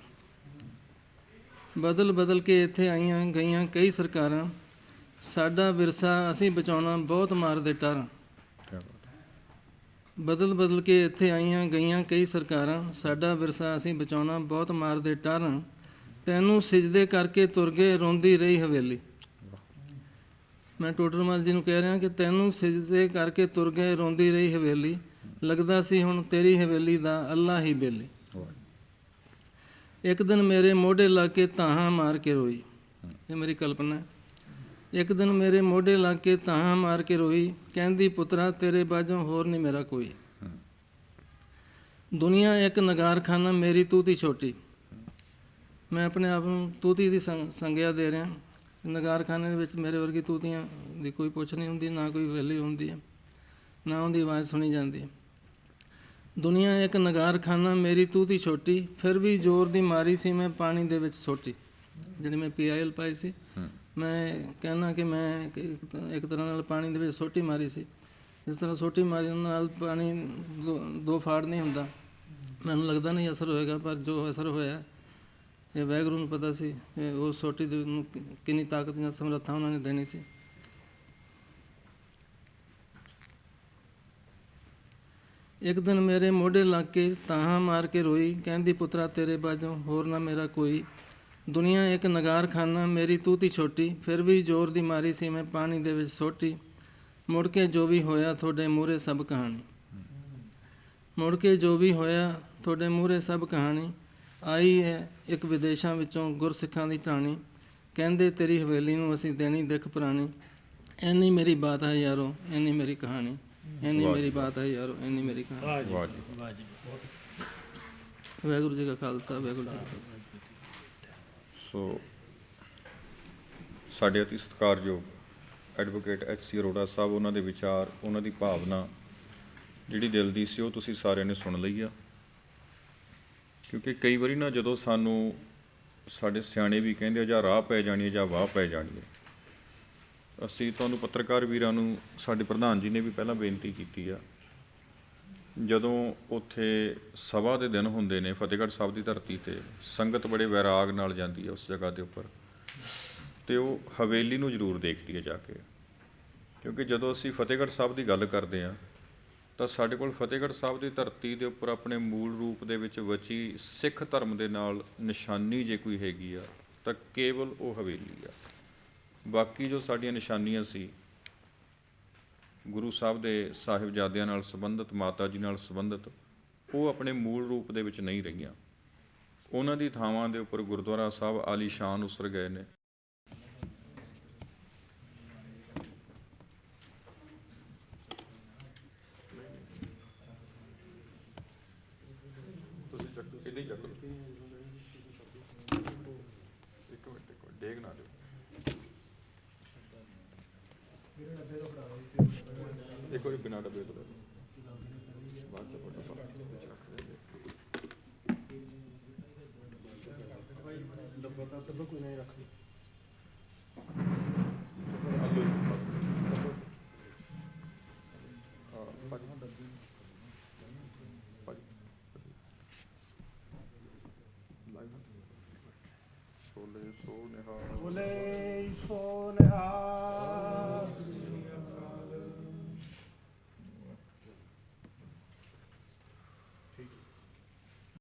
ਬਦਲ ਬਦਲ ਕੇ ਇੱਥੇ ਆਈਆਂ ਗਈਆਂ ਕਈ ਸਰਕਾਰਾਂ। ਸਾਡਾ ਵਿਰਸਾ ਅਸੀਂ ਬਚਾਉਣਾ ਬਹੁਤ ਮਾਰਦੇ ਟਾਰਾਂ ਕਿਆ ਬਦਲ ਬਦਲ ਕੇ ਇੱਥੇ ਆਈਆਂ ਗਈਆਂ ਕਈ ਸਰਕਾਰਾਂ। ਸਾਡਾ ਵਿਰਸਾ ਅਸੀਂ ਬਚਾਉਣਾ ਬਹੁਤ ਮਾਰਦੇ ਟਾਰਾਂ ਤੈਨੂੰ ਸਿਜਦੇ ਕਰਕੇ ਤੁਰ ਗਏ ਰੋਂਦੀ ਰਹੀ ਹਵੇਲੀ। ਮੈਂ ਟੋਟਰਮਲ ਜੀ ਨੂੰ ਕਹਿ ਰਿਹਾ ਕਿ ਤੈਨੂੰ ਸਿਜਦੇ ਕਰਕੇ ਤੁਰ ਗਏ ਰੋਂਦੀ ਰਹੀ ਹਵੇਲੀ। ਲੱਗਦਾ ਸੀ ਹੁਣ ਤੇਰੀ ਹਵੇਲੀ ਦਾ ਅੱਲਾ ਹੀ ਬੇਲੀ। ਇੱਕ ਦਿਨ ਮੇਰੇ ਮੋਢੇ ਲਾ ਕੇ ਤਾਹਾਂ ਮਾਰ ਕੇ ਰੋਈ। ਇਹ ਮੇਰੀ ਕਲਪਨਾ ਹੈ। ਇੱਕ ਦਿਨ ਮੇਰੇ ਮੋਢੇ ਲਾ ਕੇ ਤਾਹਾਂ ਮਾਰ ਕੇ ਰੋਈ। ਕਹਿੰਦੀ, ਪੁੱਤਰਾ, ਤੇਰੇ ਬਾਝੋਂ ਹੋਰ ਨਹੀਂ ਮੇਰਾ ਕੋਈ। ਦੁਨੀਆ ਇੱਕ ਨਗਾਰਖਾਨਾ, ਮੇਰੀ ਤੂੰ ਤੂਤੀ ਛੋਟੀ। ਮੈਂ ਆਪਣੇ ਆਪ ਨੂੰ ਤੂਤੀ ਦੀ ਸੰਗਿਆ ਦੇ ਰਿਹਾ। ਨਗਾਰਖਾਨੇ ਦੇ ਵਿੱਚ ਮੇਰੇ ਵਰਗੀ ਤੂਤੀਆਂ ਦੀ ਕੋਈ ਪੁੱਛ ਨਹੀਂ ਹੁੰਦੀ ਨਾ ਕੋਈ ਵੈਲੀ ਹੁੰਦੀ ਹੈ ਨਾ ਉਹਦੀ ਆਵਾਜ਼ ਸੁਣੀ ਜਾਂਦੀ ਹੈ। ਦੁਨੀਆ ਇੱਕ ਨਗਾਰਖਾਨਾ ਮੇਰੀ ਤੂਤੀ ਛੋਟੀ ਫਿਰ ਵੀ ਜ਼ੋਰ ਦੀ ਮਾਰੀ ਸੀ ਮੈਂ ਪਾਣੀ ਦੇ ਵਿੱਚ ਸੋਟੀ। ਜਿਹੜੀ ਮੈਂ ਪੀਆਈਐਲ ਪਾਈ ਸੀ ਮੈਂ ਕਹਿਣਾ ਕਿ ਮੈਂ ਇੱਕ- ਤਰ੍ਹਾਂ ਨਾਲ ਪਾਣੀ ਦੇ ਵਿੱਚ ਸੋਟੀ ਮਾਰੀ ਸੀ। ਜਿਸ ਤਰ੍ਹਾਂ ਸੋਟੀ ਮਾਰਨ ਨਾਲ ਪਾਣੀ ਦੋ ਫਾੜ ਨਹੀਂ ਹੁੰਦਾ। ਮੈਨੂੰ ਲੱਗਦਾ ਨਹੀਂ ਅਸਰ ਹੋਏਗਾ ਪਰ ਜੋ ਅਸਰ ਹੋਇਆ ਇਹ ਵੈਗਰੂ ਨੂੰ ਪਤਾ ਸੀ, ਇਹ ਉਹ ਸੋਟੀ ਦੇ ਨੂੰ ਕਿੰਨੀ ਤਾਕਤ ਜਾਂ ਸਮਰੱਥਾ ਉਹਨਾਂ ਨੇ ਦੇਣੀ ਸੀ। ਇੱਕ ਦਿਨ ਮੇਰੇ ਮੋਢੇ ਲੱਗ ਕੇ ਤਾਹਾਂ ਮਾਰ ਕੇ ਰੋਈ, ਕਹਿੰਦੀ, ਪੁੱਤਰਾ, ਤੇਰੇ ਬਾਝੋਂ ਹੋਰ ਨਾ ਮੇਰਾ ਕੋਈ। ਦੁਨੀਆ ਇੱਕ ਨਗਾਰਖਾਨਾ, ਮੇਰੀ ਤੂਤੀ ਛੋਟੀ, ਫਿਰ ਵੀ ਜ਼ੋਰ ਦੀ ਮਾਰੀ ਸੀ ਮੈਂ ਪਾਣੀ ਦੇ ਵਿੱਚ ਸੋਟੀ। ਮੁੜ ਕੇ ਜੋ ਵੀ ਹੋਇਆ, ਤੁਹਾਡੇ ਮੂਹਰੇ ਸਭ ਕਹਾਣੀ। ਮੁੜ ਕੇ ਜੋ ਵੀ ਹੋਇਆ, ਤੁਹਾਡੇ ਮੂਹਰੇ ਸਭ ਕਹਾਣੀ। ਆਈ ਹੈ ਇੱਕ ਵਿਦੇਸ਼ਾਂ ਵਿੱਚੋਂ ਗੁਰਸਿੱਖਾਂ ਦੀ ਟਾਣੀ ਕਹਿੰਦੇ ਤੇਰੀ ਹਵੇਲੀ ਨੂੰ ਅਸੀਂ ਦੇਣੀ ਦਿੱਖ ਪੁਰਾਣੀ। ਇੰਨੀ ਮੇਰੀ ਬਾਤ ਹੈ ਯਾਰੋ ਇੰਨੀ ਮੇਰੀ ਕਹਾਣੀ। ਇੰਨੀ ਮੇਰੀ ਬਾਤ ਹੈ ਯਾਰੋ ਇੰਨੀ ਮੇਰੀ ਕਹਾਣੀ। ਵਾਹ ਜੀ ਵਾਹ ਜੀ ਵਾਹ ਜੀ ਵਾਹਿਗੁਰੂ ਜੀ ਕਾ ਖਾਲਸਾ ਵਾਹਿਗੁਰੂ ਜੀ ਕੀ ਫਤਿਹ। ਸੋ ਸਾਡੇ ਅਤੀ ਸਤਿਕਾਰਯੋਗ advocate H C Arora sahib ਉਹਨਾਂ ਦੇ ਵਿਚਾਰ ਉਹਨਾਂ ਦੀ ਭਾਵਨਾ ਜਿਹੜੀ ਦਿਲ ਦੀ ਸੀ ਉਹ ਤੁਸੀਂ ਸਾਰਿਆਂ ਨੇ ਸੁਣ ਲਈ ਆ। ਕਿਉਂਕਿ ਕਈ ਵਾਰੀ ਨਾ ਜਦੋਂ ਸਾਨੂੰ ਸਾਡੇ ਸਿਆਣੇ ਵੀ ਕਹਿੰਦੇ ਆ, ਜਾਂ ਰਾਹ ਪੈ ਜਾਣੀ ਹੈ, ਜਾਂ ਵਾਹ ਪੈ ਜਾਣੀ ਹੈ, ਅਸੀਂ ਤੁਹਾਨੂੰ ਪੱਤਰਕਾਰ ਵੀਰਾਂ ਨੂੰ ਸਾਡੇ ਪ੍ਰਧਾਨ ਜੀ ਨੇ ਵੀ ਪਹਿਲਾਂ ਬੇਨਤੀ ਕੀਤੀ ਆ, ਜਦੋਂ ਉੱਥੇ ਸਭਾ ਦੇ ਦਿਨ ਹੁੰਦੇ ਨੇ, ਫਤਿਹਗੜ੍ਹ ਸਾਹਿਬ ਦੀ ਧਰਤੀ ਤੇ ਸੰਗਤ ਬੜੇ ਵੈਰਾਗ ਨਾਲ ਜਾਂਦੀ ਹੈ ਉਸ ਜਗ੍ਹਾ ਦੇ ਉੱਪਰ, ਤੇ ਉਹ ਹਵੇਲੀ ਨੂੰ ਜ਼ਰੂਰ ਦੇਖਦੀ ਹੈ ਜਾ ਕੇ, ਕਿਉਂਕਿ ਜਦੋਂ ਅਸੀਂ ਫਤਿਹਗੜ੍ਹ ਸਾਹਿਬ ਦੀ ਗੱਲ ਕਰਦੇ ਹਾਂ ਤਾਂ ਸਾਡੇ ਕੋਲ ਫਤਿਹਗੜ੍ਹ ਸਾਹਿਬ ਦੀ ਧਰਤੀ ਦੇ ਉੱਪਰ ਆਪਣੇ ਮੂਲ ਰੂਪ ਦੇ ਵਿੱਚ ਵਚੀ ਸਿੱਖ ਧਰਮ ਦੇ ਨਾਲ ਨਿਸ਼ਾਨੀ ਜੇ ਕੋਈ ਹੈਗੀ ਆ, ਤਾਂ ਕੇਵਲ ਉਹ ਹਵੇਲੀ ਆ। ਬਾਕੀ ਜੋ ਸਾਡੀਆਂ ਨਿਸ਼ਾਨੀਆਂ ਸੀ, ਗੁਰੂ ਸਾਹਿਬ ਦੇ ਸਾਹਿਬਜ਼ਾਦਿਆਂ ਨਾਲ ਸੰਬੰਧਿਤ, ਮਾਤਾ ਜੀ ਨਾਲ ਸੰਬੰਧਿਤ, ਉਹ ਆਪਣੇ ਮੂਲ ਰੂਪ ਦੇ ਵਿੱਚ ਨਹੀਂ ਰਹੀਆਂ। ਉਹਨਾਂ ਦੀ ਥਾਵਾਂ ਦੇ ਉੱਪਰ ਗੁਰਦੁਆਰਾ ਸਾਹਿਬ ਆਲੀਸ਼ਾਨ ਉਸਰ ਗਏ ਨੇ। ਤੁਸੀਂ ਚੱਕੋ ਸਿੱਧੇ ਹੀ ਇੱਕ ਮਿੰਟ ਇੱਕ ਮਿੰਟ, ਡੇਗ ਨਾ ਦਿਓ। ਇੱਕ ਵਾਰੀ ਬਿਨਾਂ ਡੱਬੇ ਤੋਂ ਬਾਅਦ। ਚ ਤੁਹਾਡਾ ਵਿੱਚ ਰੱਖ ਦੇਂਗੇ ਡੱਬਾ ਤਾਂ ਡੱਬਾ ਕੋਈ ਨਹੀਂ ਰੱਖ ਹਲੋ Soneha. Bole Soneha.